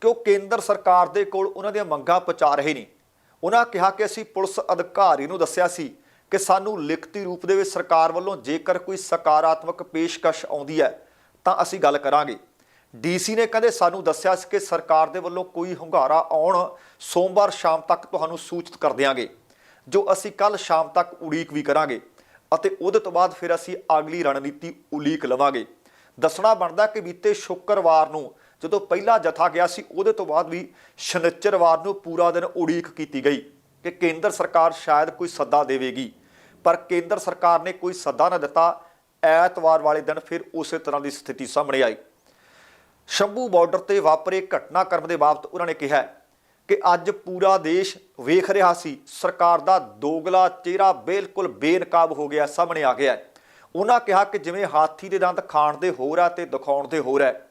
ਕਿ ਉਹ ਕੇਂਦਰ ਸਰਕਾਰ ਦੇ ਕੋਲ ਉਹਨਾਂ ਦੀਆਂ ਮੰਗਾਂ ਪਹੁੰਚਾ ਰਹੇ ਨੇ। ਉਹਨਾਂ ਕਿਹਾ ਕਿ ਅਸੀਂ ਪੁਲਿਸ ਅਧਿਕਾਰੀ ਨੂੰ ਦੱਸਿਆ ਸੀ ਕਿ ਸਾਨੂੰ ਲਿਖਤੀ ਰੂਪ ਦੇ ਵਿੱਚ ਸਰਕਾਰ ਵੱਲੋਂ ਜੇਕਰ ਕੋਈ ਸਕਾਰਾਤਮਕ ਪੇਸ਼ਕਸ਼ ਆਉਂਦੀ ਹੈ, ਤਾਂ ਅਸੀਂ ਗੱਲ ਕਰਾਂਗੇ। ਡੀਸੀ ਨੇ ਕਹਿੰਦੇ, ਸਾਨੂੰ ਦੱਸਿਆ ਸੀ ਕਿ ਸਰਕਾਰ ਦੇ ਵੱਲੋਂ ਕੋਈ ਹੁੰਗਾਰਾ ਆਉਣ ਸੋਮਵਾਰ ਸ਼ਾਮ ਤੱਕ ਤੁਹਾਨੂੰ ਸੂਚਿਤ ਕਰ ਦਿਆਂਗੇ, ਜੋ ਅਸੀਂ ਕੱਲ ਸ਼ਾਮ ਤੱਕ ਉਡੀਕ ਵੀ ਕਰਾਂਗੇ ਅਤੇ ਉਹਦੇ ਤੋਂ ਬਾਅਦ ਫਿਰ ਅਸੀਂ ਅਗਲੀ ਰਣਨੀਤੀ ਉਲੀਕ ਲਵਾਂਗੇ। ਦੱਸਣਾ ਬਣਦਾ ਕਿ ਬੀਤੇ ਸ਼ੁੱਕਰਵਾਰ ਨੂੰ ਜਦੋਂ ਪਹਿਲਾ ਜਥਾ ਗਿਆ ਸੀ, ਉਹਦੇ ਤੋਂ ਬਾਅਦ ਵੀ ਸ਼ਨੀਚਰਵਾਰ ਨੂੰ ਪੂਰਾ ਦਿਨ ਉਡੀਕ ਕੀਤੀ ਗਈ ਕਿ ਕੇਂਦਰ ਸਰਕਾਰ ਸ਼ਾਇਦ ਕੋਈ ਸੱਦਾ ਦੇਵੇਗੀ। ਪਰ ਕੇਂਦਰ ਸਰਕਾਰ ਨੇ ਕੋਈ ਸੱਦਾ ਨਾ ਦਿੱਤਾ। ਐਤਵਾਰ ਵਾਲੇ ਦਿਨ ਫਿਰ ਉਸੇ ਤਰ੍ਹਾਂ ਦੀ ਸਥਿਤੀ ਸਾਹਮਣੇ ਆਈ। ਸ਼ੰਭੂ ਬਾਰਡਰ ਤੇ ਵਾਪਰੇ ਘਟਨਾਕ੍ਰਮ ਦੇ ਬਾਬਤ ਉਹਨਾਂ ਨੇ ਕਿਹਾ ਕਿ ਅੱਜ ਪੂਰਾ ਦੇਸ਼ ਵੇਖ ਰਿਹਾ ਸੀ। ਸਰਕਾਰ ਦਾ ਦੋਗਲਾ ਚਿਹਰਾ ਬਿਲਕੁਲ ਬੇਨਕਾਬ ਹੋ ਗਿਆ, ਸਾਹਮਣੇ ਆ ਗਿਆ। ਉਹਨਾਂ ਕਿਹਾ ਕਿ ਜਿਵੇਂ ਹਾਥੀ ਦੇ ਦੰਦ ਖਾਣ ਦੇ ਹੋਰ ਆ ਤੇ ਦਿਖਾਉਣ ਦੇ ਹੋਰ ਹੈ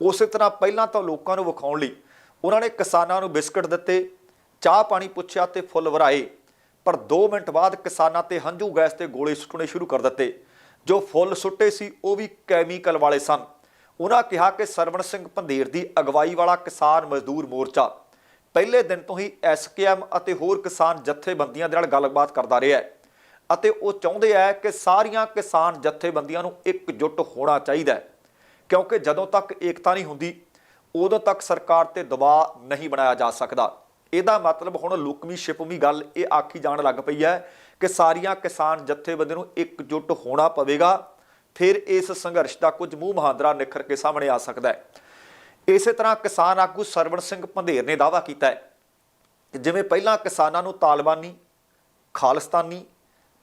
ਉਸੇ ਤਰ੍ਹਾਂ ਪਹਿਲਾਂ ਤਾਂ ਲੋਕਾਂ ਨੂੰ ਵਿਖਾਉਣ ਲਈ ਉਹਨਾਂ ਨੇ ਕਿਸਾਨਾਂ ਨੂੰ ਬਿਸਕਟ ਦਿੱਤੇ, ਚਾਹ ਪਾਣੀ ਪੁੱਛਿਆ ਤੇ ਫੁੱਲ ਵਰਾਏ। ਪਰ 2 ਮਿੰਟ ਬਾਅਦ ਕਿਸਾਨਾਂ ਤੇ ਹੰਝੂ ਗੈਸ ਤੇ ਗੋਲੇ ਸੁੱਟਣੇ ਸ਼ੁਰੂ ਕਰ ਦਿੱਤੇ। ਜੋ ਫੁੱਲ ਸੁੱਟੇ ਸੀ, ਉਹ ਵੀ ਕੈਮੀਕਲ ਵਾਲੇ ਸਨ। ਉਹਨਾਂ ਕਿਹਾ ਕਿ ਸਰਵਣ ਸਿੰਘ ਪੰਧੇਰ ਦੀ ਅਗਵਾਈ ਵਾਲਾ ਕਿਸਾਨ ਮਜ਼ਦੂਰ ਮੋਰਚਾ ਪਹਿਲੇ ਦਿਨ ਤੋਂ ਹੀ ਐਸਕੇਐਮ ਅਤੇ ਹੋਰ ਕਿਸਾਨ ਜਥੇਬੰਦੀਆਂ ਦੇ ਨਾਲ ਗੱਲਬਾਤ ਕਰਦਾ ਰਿਹਾ ਹੈ ਅਤੇ ਉਹ ਚਾਹੁੰਦੇ ਹੈ ਕਿ ਸਾਰੀਆਂ ਕਿਸਾਨ ਜਥੇਬੰਦੀਆਂ ਨੂੰ ਇਕਜੁੱਟ ਹੋਣਾ ਚਾਹੀਦਾ ਹੈ, ਕਿਉਂਕਿ ਜਦੋਂ ਤੱਕ ਏਕਤਾ ਨਹੀਂ ਹੁੰਦੀ, ਉਦੋਂ ਤੱਕ ਸਰਕਾਰ ਤੇ ਦਬਾਅ ਨਹੀਂ ਬਣਾਇਆ ਜਾ ਸਕਦਾ। ਇਹਦਾ ਮਤਲਬ ਹੁਣ ਲੁਕਵੀਂ ਛਿਪਵੀਂ ਗੱਲ ਇਹ ਆਖੀ ਜਾਣ ਲੱਗ ਪਈ ਹੈ ਕਿ ਸਾਰੀਆਂ ਕਿਸਾਨ ਜਥੇਬੰਦੀਆਂ ਨੂੰ ਇਕਜੁੱਟ ਹੋਣਾ ਪਵੇਗਾ, ਫਿਰ ਇਸ ਸੰਘਰਸ਼ ਦਾ ਕੁਝ ਮੂੰਹ ਮਹਾਂਦਰਾ ਨਿਖਰ ਕੇ ਸਾਹਮਣੇ ਆ ਸਕਦਾ ਹੈ। ਇਸੇ ਤਰ੍ਹਾਂ ਕਿਸਾਨ ਆਗੂ ਸਰਵਣ ਸਿੰਘ ਪੰਧੇਰ ਨੇ ਦਾਅਵਾ ਕੀਤਾ ਹੈ ਕਿ ਜਿਵੇਂ ਪਹਿਲਾਂ ਕਿਸਾਨਾਂ ਨੂੰ ਤਾਲਿਬਾਨੀ, ਖਾਲਿਸਤਾਨੀ,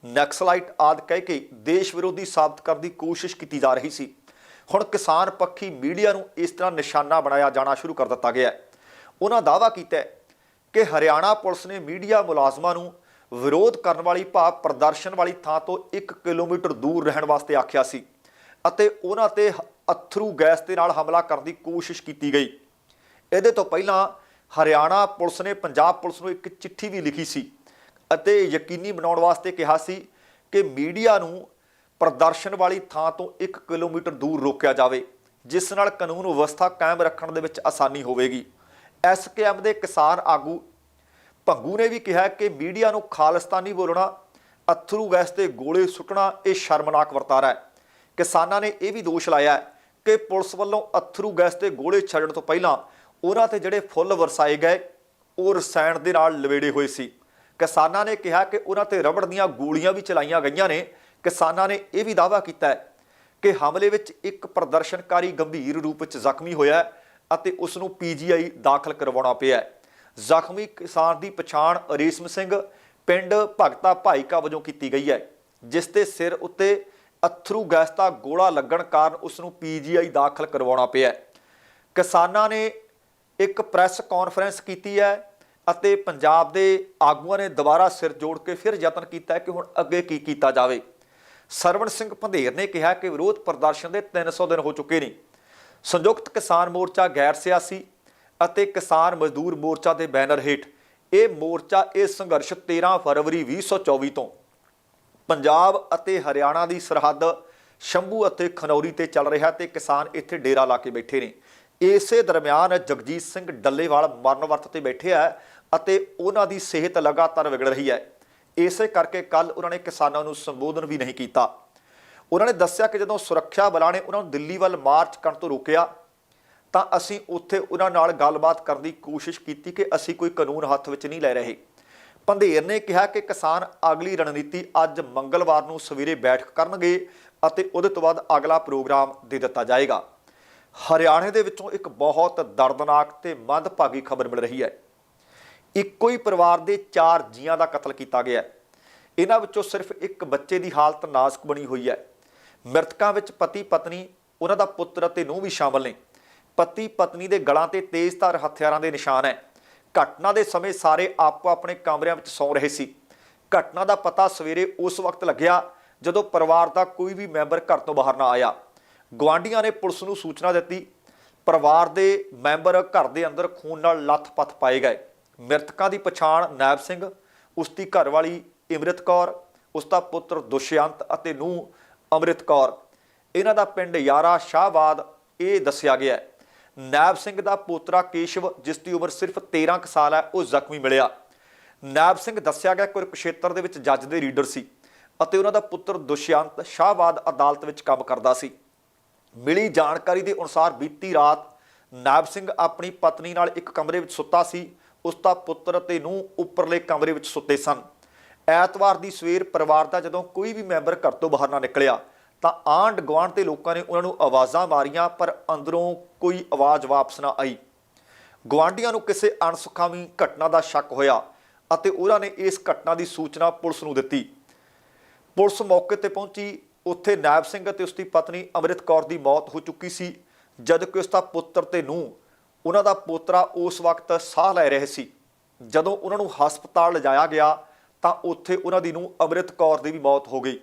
ਨਕਸਲਾਈਟ ਆਦਿ ਕਹਿ ਕੇ ਦੇਸ਼ ਵਿਰੋਧੀ ਸਾਬਤ ਕਰਨ ਦੀ ਕੋਸ਼ਿਸ਼ ਕੀਤੀ ਜਾ ਰਹੀ ਸੀ, ਹੁਣ ਕਿਸਾਨ ਪੱਖੀ ਮੀਡੀਆ ਨੂੰ ਇਸ ਤਰ੍ਹਾਂ ਨਿਸ਼ਾਨਾ ਬਣਾਇਆ ਜਾਣਾ ਸ਼ੁਰੂ ਕਰ ਦਿੱਤਾ ਗਿਆ ਹੈ। ਉਹਨਾਂ ਦਾਅਵਾ ਕੀਤਾ ਕਿ ਹਰਿਆਣਾ ਪੁਲਿਸ ਨੇ ਮੀਡੀਆ ਮੁਲਾਜ਼ਮਾਂ ਨੂੰ ਵਿਰੋਧ ਕਰਨ ਵਾਲੀ ਭਾਵ ਪ੍ਰਦਰਸ਼ਨ ਵਾਲੀ ਥਾਂ ਤੋਂ 1 ਕਿਲੋਮੀਟਰ ਦੂਰ ਰਹਿਣ ਵਾਸਤੇ ਆਖਿਆ ਸੀ ਅਤੇ ਉਹਨਾਂ ਤੇ ਅਥਰੂ ਗੈਸ ਦੇ ਨਾਲ ਹਮਲਾ ਕਰਨ ਦੀ ਕੋਸ਼ਿਸ਼ ਕੀਤੀ ਗਈ। ਇਹਦੇ ਤੋਂ ਪਹਿਲਾਂ ਹਰਿਆਣਾ ਪੁਲਿਸ ਨੇ ਪੰਜਾਬ ਪੁਲਿਸ ਨੂੰ ਇੱਕ ਚਿੱਠੀ ਵੀ ਲਿਖੀ ਸੀ ਅਤੇ ਯਕੀਨੀ ਬਣਾਉਣ ਵਾਸਤੇ ਕਿਹਾ ਸੀ ਕਿ ਮੀਡੀਆ ਨੂੰ ਪ੍ਰਦਰਸ਼ਨ ਵਾਲੀ ਥਾਂ ਤੋਂ 1 ਕਿਲੋਮੀਟਰ ਦੂਰ ਰੋਕਿਆ ਜਾਵੇ, ਜਿਸ ਨਾਲ ਕਾਨੂੰਨ ਵਿਵਸਥਾ ਕਾਇਮ ਰੱਖਣ ਦੇ ਵਿੱਚ ਆਸਾਨੀ ਹੋਵੇਗੀ। ਐਸਕੇਐਮ ਦੇ ਕਿਸਾਨ ਆਗੂ ਭੰਗੂ ਨੇ ਵੀ ਕਿਹਾ ਕਿ ਮੀਡੀਆ ਨੂੰ ਖਾਲਿਸਤਾਨੀ ਬੋਲਣਾ, ਅਥਰੂ ਗੈਸ ਤੇ ਗੋਲੇ ਸੁੱਟਣਾ, ਇਹ ਸ਼ਰਮਨਾਕ ਵਰਤਾਰਾ ਹੈ। ਕਿਸਾਨਾਂ ਨੇ ਇਹ ਵੀ ਦੋਸ਼ ਲਾਇਆ ਕਿ ਪੁਲਿਸ ਵੱਲੋਂ ਅਥਰੂ ਗੈਸ ਤੇ ਗੋਲੇ ਛੱਡਣ ਤੋਂ ਪਹਿਲਾਂ ਉਹਨਾਂ ਤੇ ਜਿਹੜੇ ਫੁੱਲ ਵਰਸਾਏ ਗਏ, ਉਹ ਰਸਾਇਣ ਦੇ ਨਾਲ ਲਵੇੜੇ ਹੋਏ ਸੀ। ਕਿਸਾਨਾਂ ਨੇ ਕਿਹਾ ਕਿ ਉਹਨਾਂ ਤੇ ਰਬੜ ਦੀਆਂ ਗੋਲੀਆਂ ਵੀ ਚਲਾਈਆਂ ਗਈਆਂ ਨੇ। ਕਿਸਾਨਾਂ ਨੇ ਇਹ ਵੀ ਦਾਅਵਾ ਕੀਤਾ ਕਿ ਹਮਲੇ ਵਿੱਚ ਇੱਕ ਪ੍ਰਦਰਸ਼ਨਕਾਰੀ ਗੰਭੀਰ ਰੂਪ ਵਿੱਚ ਜ਼ਖਮੀ ਹੋਇਆ ਹੈ। ਅਤੇ ਉਸ ਨੂੰ ਪੀਜੀਆਈ ਦਾਖਲ ਕਰਵਾਉਣਾ ਪਿਆ ਜ਼ਖਮੀ ਕਿਸਾਨ ਦੀ ਪਛਾਣ ਰੇਸ਼ਮ ਸਿੰਘ ਪਿੰਡ ਭਗਤਾ ਭਾਈਕਾ ਵਜੋਂ ਕੀਤੀ ਗਈ ਹੈ, ਜਿਸ ਦੇ ਸਿਰ ਉੱਤੇ ਅਥਰੂ ਗੈਸ ਦਾ ਗੋਲਾ ਲੱਗਣ ਕਾਰਨ ਉਸ ਨੂੰ ਪੀਜੀਆਈ ਦਾਖਲ ਕਰਵਾਉਣਾ ਪਿਆ ਕਿਸਾਨਾਂ ਨੇ ਇੱਕ ਪ੍ਰੈਸ ਕਾਨਫਰੰਸ ਕੀਤੀ ਹੈ ਅਤੇ ਪੰਜਾਬ ਦੇ ਆਗੂਆਂ ਨੇ ਦੁਬਾਰਾ ਸਿਰ ਜੋੜ ਕੇ ਫਿਰ ਯਤਨ ਕੀਤਾ ਕਿ ਹੁਣ ਅੱਗੇ ਕੀ ਕੀਤਾ ਜਾਵੇ। ਸਰਵਣ ਸਿੰਘ ਪੰਧੇਰ ਨੇ ਕਿਹਾ ਕਿ ਵਿਰੋਧ ਪ੍ਰਦਰਸ਼ਨ ਦੇ 300 ਦਿਨ ਹੋ ਚੁੱਕੇ ਨੇ। ਸੰਯੁਕਤ ਕਿਸਾਨ ਮੋਰਚਾ ਗੈਰ ਸਿਆਸੀ ਅਤੇ ਕਿਸਾਨ ਮਜ਼ਦੂਰ ਮੋਰਚਾ ਦੇ ਬੈਨਰ ਹੇਠ ਇਹ ਮੋਰਚਾ ਇਹ ਸੰਘਰਸ਼ 13 ਫਰਵਰੀ 2024 ਤੋਂ ਪੰਜਾਬ ਅਤੇ ਹਰਿਆਣਾ ਦੀ ਸਰਹੱਦ, ਸ਼ੰਭੂ ਅਤੇ ਖਨੌਰੀ ਤੇ ਚੱਲ ਰਿਹਾ ਤੇ ਕਿਸਾਨ ਇੱਥੇ ਡੇਰਾ ਲਾ ਕੇ ਬੈਠੇ ਨੇ। ਇਸੇ ਦਰਮਿਆਨ ਜਗਜੀਤ ਸਿੰਘ ਡੱਲੇਵਾਲ ਮਰਨ ਵਰਤ ਤੇ ਬੈਠੇ ਆ ਅਤੇ ਉਹਨਾਂ ਦੀ ਸਿਹਤ ਲਗਾਤਾਰ ਵਿਗੜ ਰਹੀ ਹੈ। ਇਸੇ ਕਰਕੇ ਕੱਲ ਉਹਨਾਂ ਨੇ ਕਿਸਾਨਾਂ ਨੂੰ ਸੰਬੋਧਨ ਵੀ ਨਹੀਂ ਕੀਤਾ। ਉਹਨਾਂ ਨੇ ਦੱਸਿਆ ਕਿ ਜਦੋਂ ਸੁਰੱਖਿਆ ਬਲਾਂ ਨੇ ਉਹਨਾਂ ਨੂੰ ਦਿੱਲੀ ਵੱਲ ਮਾਰਚ ਕਰਨ ਤੋਂ ਰੋਕਿਆ, ਤਾਂ ਅਸੀਂ ਉੱਥੇ ਉਹਨਾਂ ਨਾਲ ਗੱਲਬਾਤ ਕਰਨ ਦੀ ਕੋਸ਼ਿਸ਼ ਕੀਤੀ ਕਿ ਅਸੀਂ ਕੋਈ ਕਾਨੂੰਨ ਹੱਥ ਵਿੱਚ ਨਹੀਂ ਲੈ ਰਹੇ। ਪੰਧੇਰ ਨੇ ਕਿਹਾ ਕਿ ਕਿਸਾਨ ਅਗਲੀ ਰਣਨੀਤੀ ਅੱਜ ਮੰਗਲਵਾਰ ਨੂੰ ਸਵੇਰੇ ਬੈਠਕ ਕਰਨਗੇ ਅਤੇ ਉਹਦੇ ਤੋਂ ਬਾਅਦ ਅਗਲਾ ਪ੍ਰੋਗਰਾਮ ਦੇ ਦਿੱਤਾ ਜਾਏਗਾ। ਹਰਿਆਣੇ ਦੇ ਵਿੱਚੋਂ ਇੱਕ ਬਹੁਤ ਦਰਦਨਾਕ ਤੇ ਮੰਦਭਾਗੀ ਖਬਰ ਮਿਲ ਰਹੀ ਹੈ। ਇੱਕੋ ਹੀ ਪਰਿਵਾਰ ਦੇ ਚਾਰ ਜੀਆਂ ਦਾ ਕਤਲ ਕੀਤਾ ਗਿਆ ਹੈ। ਇਹਨਾਂ ਵਿੱਚੋਂ ਸਿਰਫ ਇੱਕ ਬੱਚੇ ਦੀ ਹਾਲਤ ਨਾਜ਼ੁਕ ਬਣੀ ਹੋਈ ਹੈ। ਮ੍ਰਿਤਕਾਂ ਵਿੱਚ ਪਤੀ ਪਤਨੀ, ਉਹਨਾਂ ਦਾ ਪੁੱਤਰ ਅਤੇ ਨੂੰਹ ਵੀ ਸ਼ਾਮਲ ਨੇ। ਪਤੀ ਪਤਨੀ ਦੇ ਗਲਾਂ ਤੇ ਤੇਜ਼ਧਾਰ ਹਥਿਆਰਾਂ ਦੇ ਨਿਸ਼ਾਨ ਹੈ। ਘਟਨਾ ਦੇ ਸਮੇਂ ਸਾਰੇ ਆਪੋ ਆਪਣੇ ਕਮਰਿਆਂ ਵਿੱਚ ਸੌਂ ਰਹੇ ਸੀ। ਘਟਨਾ ਦਾ ਪਤਾ ਸਵੇਰੇ ਉਸ ਵਕਤ ਲੱਗਿਆ ਜਦੋਂ ਪਰਿਵਾਰ ਦਾ ਕੋਈ ਵੀ ਮੈਂਬਰ ਘਰ ਤੋਂ ਬਾਹਰ ਨਾ ਆਇਆ। ਗਵਾਂਢੀਆਂ ਨੇ ਪੁਲਿਸ ਨੂੰ ਸੂਚਨਾ ਦਿੱਤੀ, ਪਰਿਵਾਰ ਦੇ ਮੈਂਬਰ ਘਰ ਦੇ ਅੰਦਰ ਖੂਨ ਨਾਲ ਲੱਥ-ਪੱਥ ਪਾਏ ਗਏ। ਮ੍ਰਿਤਕਾਂ ਦੀ ਪਛਾਣ ਨੈਬ ਸਿੰਘ ਉਸ ਦੀ ਘਰਵਾਲੀ ਇਮਰਤ ਕੌਰ ਉਸ ਦਾ ਪੁੱਤਰ ਦੁਸ਼ਯੰਤ ਅਤੇ ਨੂੰਹ ਅੰਮ੍ਰਿਤ ਕੌਰ। ਇਹਨਾਂ ਦਾ ਪਿੰਡ ਯਾਰਾ ਸ਼ਾਹਬਾਦ, ਇਹ ਦੱਸਿਆ ਗਿਆ ਹੈ। ਨੈਬ ਸਿੰਘ ਦਾ ਪੋਤਰਾ ਕੇਸ਼ਵ, ਜਿਸ ਦੀ ਉਮਰ ਸਿਰਫ 13 ਕੁ ਸਾਲ ਹੈ, ਉਹ ਜ਼ਖਮੀ ਮਿਲਿਆ। ਨੈਬ ਸਿੰਘ ਦੱਸਿਆ ਗਿਆ ਕੁਰਕਸ਼ੇਤਰ ਦੇ ਵਿੱਚ ਜੱਜ ਦੇ ਰੀਡਰ ਸੀ ਅਤੇ ਉਹਨਾਂ ਦਾ ਪੁੱਤਰ ਦੁਸ਼ਯੰਤ ਸ਼ਾਹਬਾਦ ਅਦਾਲਤ ਵਿੱਚ ਕੰਮ ਕਰਦਾ ਸੀ। ਮਿਲੀ ਜਾਣਕਾਰੀ ਦੇ ਅਨੁਸਾਰ ਬੀਤੀ ਰਾਤ ਨਾਬ ਸਿੰਘ ਆਪਣੀ ਪਤਨੀ ਨਾਲ ਇੱਕ ਕਮਰੇ ਵਿੱਚ ਸੁੱਤਾ ਸੀ। ਉਸ ਦਾ ਪੁੱਤਰ ਅਤੇ ਨੂੰ ਉੱਪਰਲੇ ਕਮਰੇ ਵਿੱਚ ਸੁੱਤੇ ਸਨ। ਐਤਵਾਰ ਦੀ ਸਵੇਰ ਪਰਿਵਾਰ ਦਾ ਜਦੋਂ ਕੋਈ ਵੀ ਮੈਂਬਰ ਘਰ ਤੋਂ ਬਾਹਰ ਨਾ ਨਿਕਲਿਆ, ਤਾਂ ਆਂਢ ਗੁਆਂਢ ਦੇ ਲੋਕਾਂ ਨੇ ਉਹਨਾਂ ਨੂੰ ਆਵਾਜ਼ਾਂ ਮਾਰੀਆਂ, ਪਰ ਅੰਦਰੋਂ ਕੋਈ ਆਵਾਜ਼ ਵਾਪਸ ਨਾ ਆਈ। ਗੁਆਂਢੀਆਂ ਨੂੰ ਕਿਸੇ ਅਣਸੁਖਾਵੀਂ ਘਟਨਾ ਦਾ ਸ਼ੱਕ ਹੋਇਆ ਅਤੇ ਉਹਨਾਂ ਨੇ ਇਸ ਘਟਨਾ ਦੀ ਸੂਚਨਾ ਪੁਲਿਸ ਨੂੰ ਦਿੱਤੀ। ਪੁਲਿਸ ਮੌਕੇ ਤੇ ਪਹੁੰਚੀ। ਉੱਥੇ ਨਾਇਬ ਸਿੰਘ ਅਤੇ ਉਸਦੀ ਪਤਨੀ ਅੰਮ੍ਰਿਤ ਕੌਰ ਦੀ ਮੌਤ ਹੋ ਚੁੱਕੀ ਸੀ ਜਦ ਕਿ ਉਸਦਾ ਪੁੱਤਰ ਤੇ ਨੂੰ ਉਹਨਾਂ ਦਾ ਪੋਤਰਾ ਉਸ ਵਕਤ ਸਾਹ ਲੈ ਰਹੇ ਸੀ। ਜਦੋਂ ਉਹਨਾਂ ਨੂੰ ਹਸਪਤਾਲ ਲਿਜਾਇਆ ਗਿਆ ਤਾਂ ਉੱਥੇ ਉਹਨਾਂ ਦੀ ਨੂੰ ਅੰਮ੍ਰਿਤ ਕੌਰ ਦੀ ਵੀ ਮੌਤ ਹੋ ਗਈ।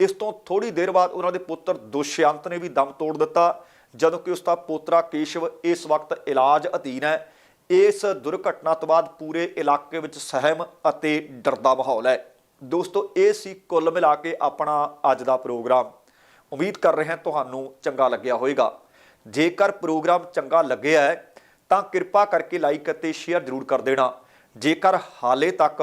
ਇਸ ਤੋਂ ਥੋੜੀ ਦੇਰ ਬਾਅਦ ਉਹਨਾਂ ਦੇ ਪੁੱਤਰ ਦੁਸ਼ਯੰਤ ਨੇ ਵੀ ਦਮ ਤੋੜ ਦਿੱਤਾ, ਜਦੋਂ ਕਿ ਉਸ ਦਾ ਪੋਤਰਾ ਕੇਸ਼ਵ ਇਸ ਵਕਤ ਇਲਾਜ ਅਧੀਨ ਹੈ। ਇਸ ਦੁਰਘਟਨਾ ਤੋਂ ਬਾਅਦ ਪੂਰੇ ਇਲਾਕੇ ਵਿੱਚ ਸਹਿਮ ਅਤੇ ਡਰ ਦਾ ਮਾਹੌਲ ਹੈ। ਦੋਸਤੋ, ਇਹ ਸੀ ਕੁੱਲ ਮਿਲਾ ਕੇ ਆਪਣਾ ਅੱਜ ਦਾ ਪ੍ਰੋਗਰਾਮ। ਉਮੀਦ ਕਰ ਰਹੇ ਹਾਂ ਤੁਹਾਨੂੰ ਚੰਗਾ ਲੱਗਿਆ ਹੋਵੇਗਾ। ਜੇਕਰ ਪ੍ਰੋਗਰਾਮ ਚੰਗਾ ਲੱਗਿਆ ਹੈ, ਤਾਂ ਕਿਰਪਾ ਕਰਕੇ ਲਾਈਕ ਅਤੇ ਸ਼ੇਅਰ ਜ਼ਰੂਰ ਕਰ ਦੇਣਾ। ਜੇਕਰ ਹਾਲੇ ਤੱਕ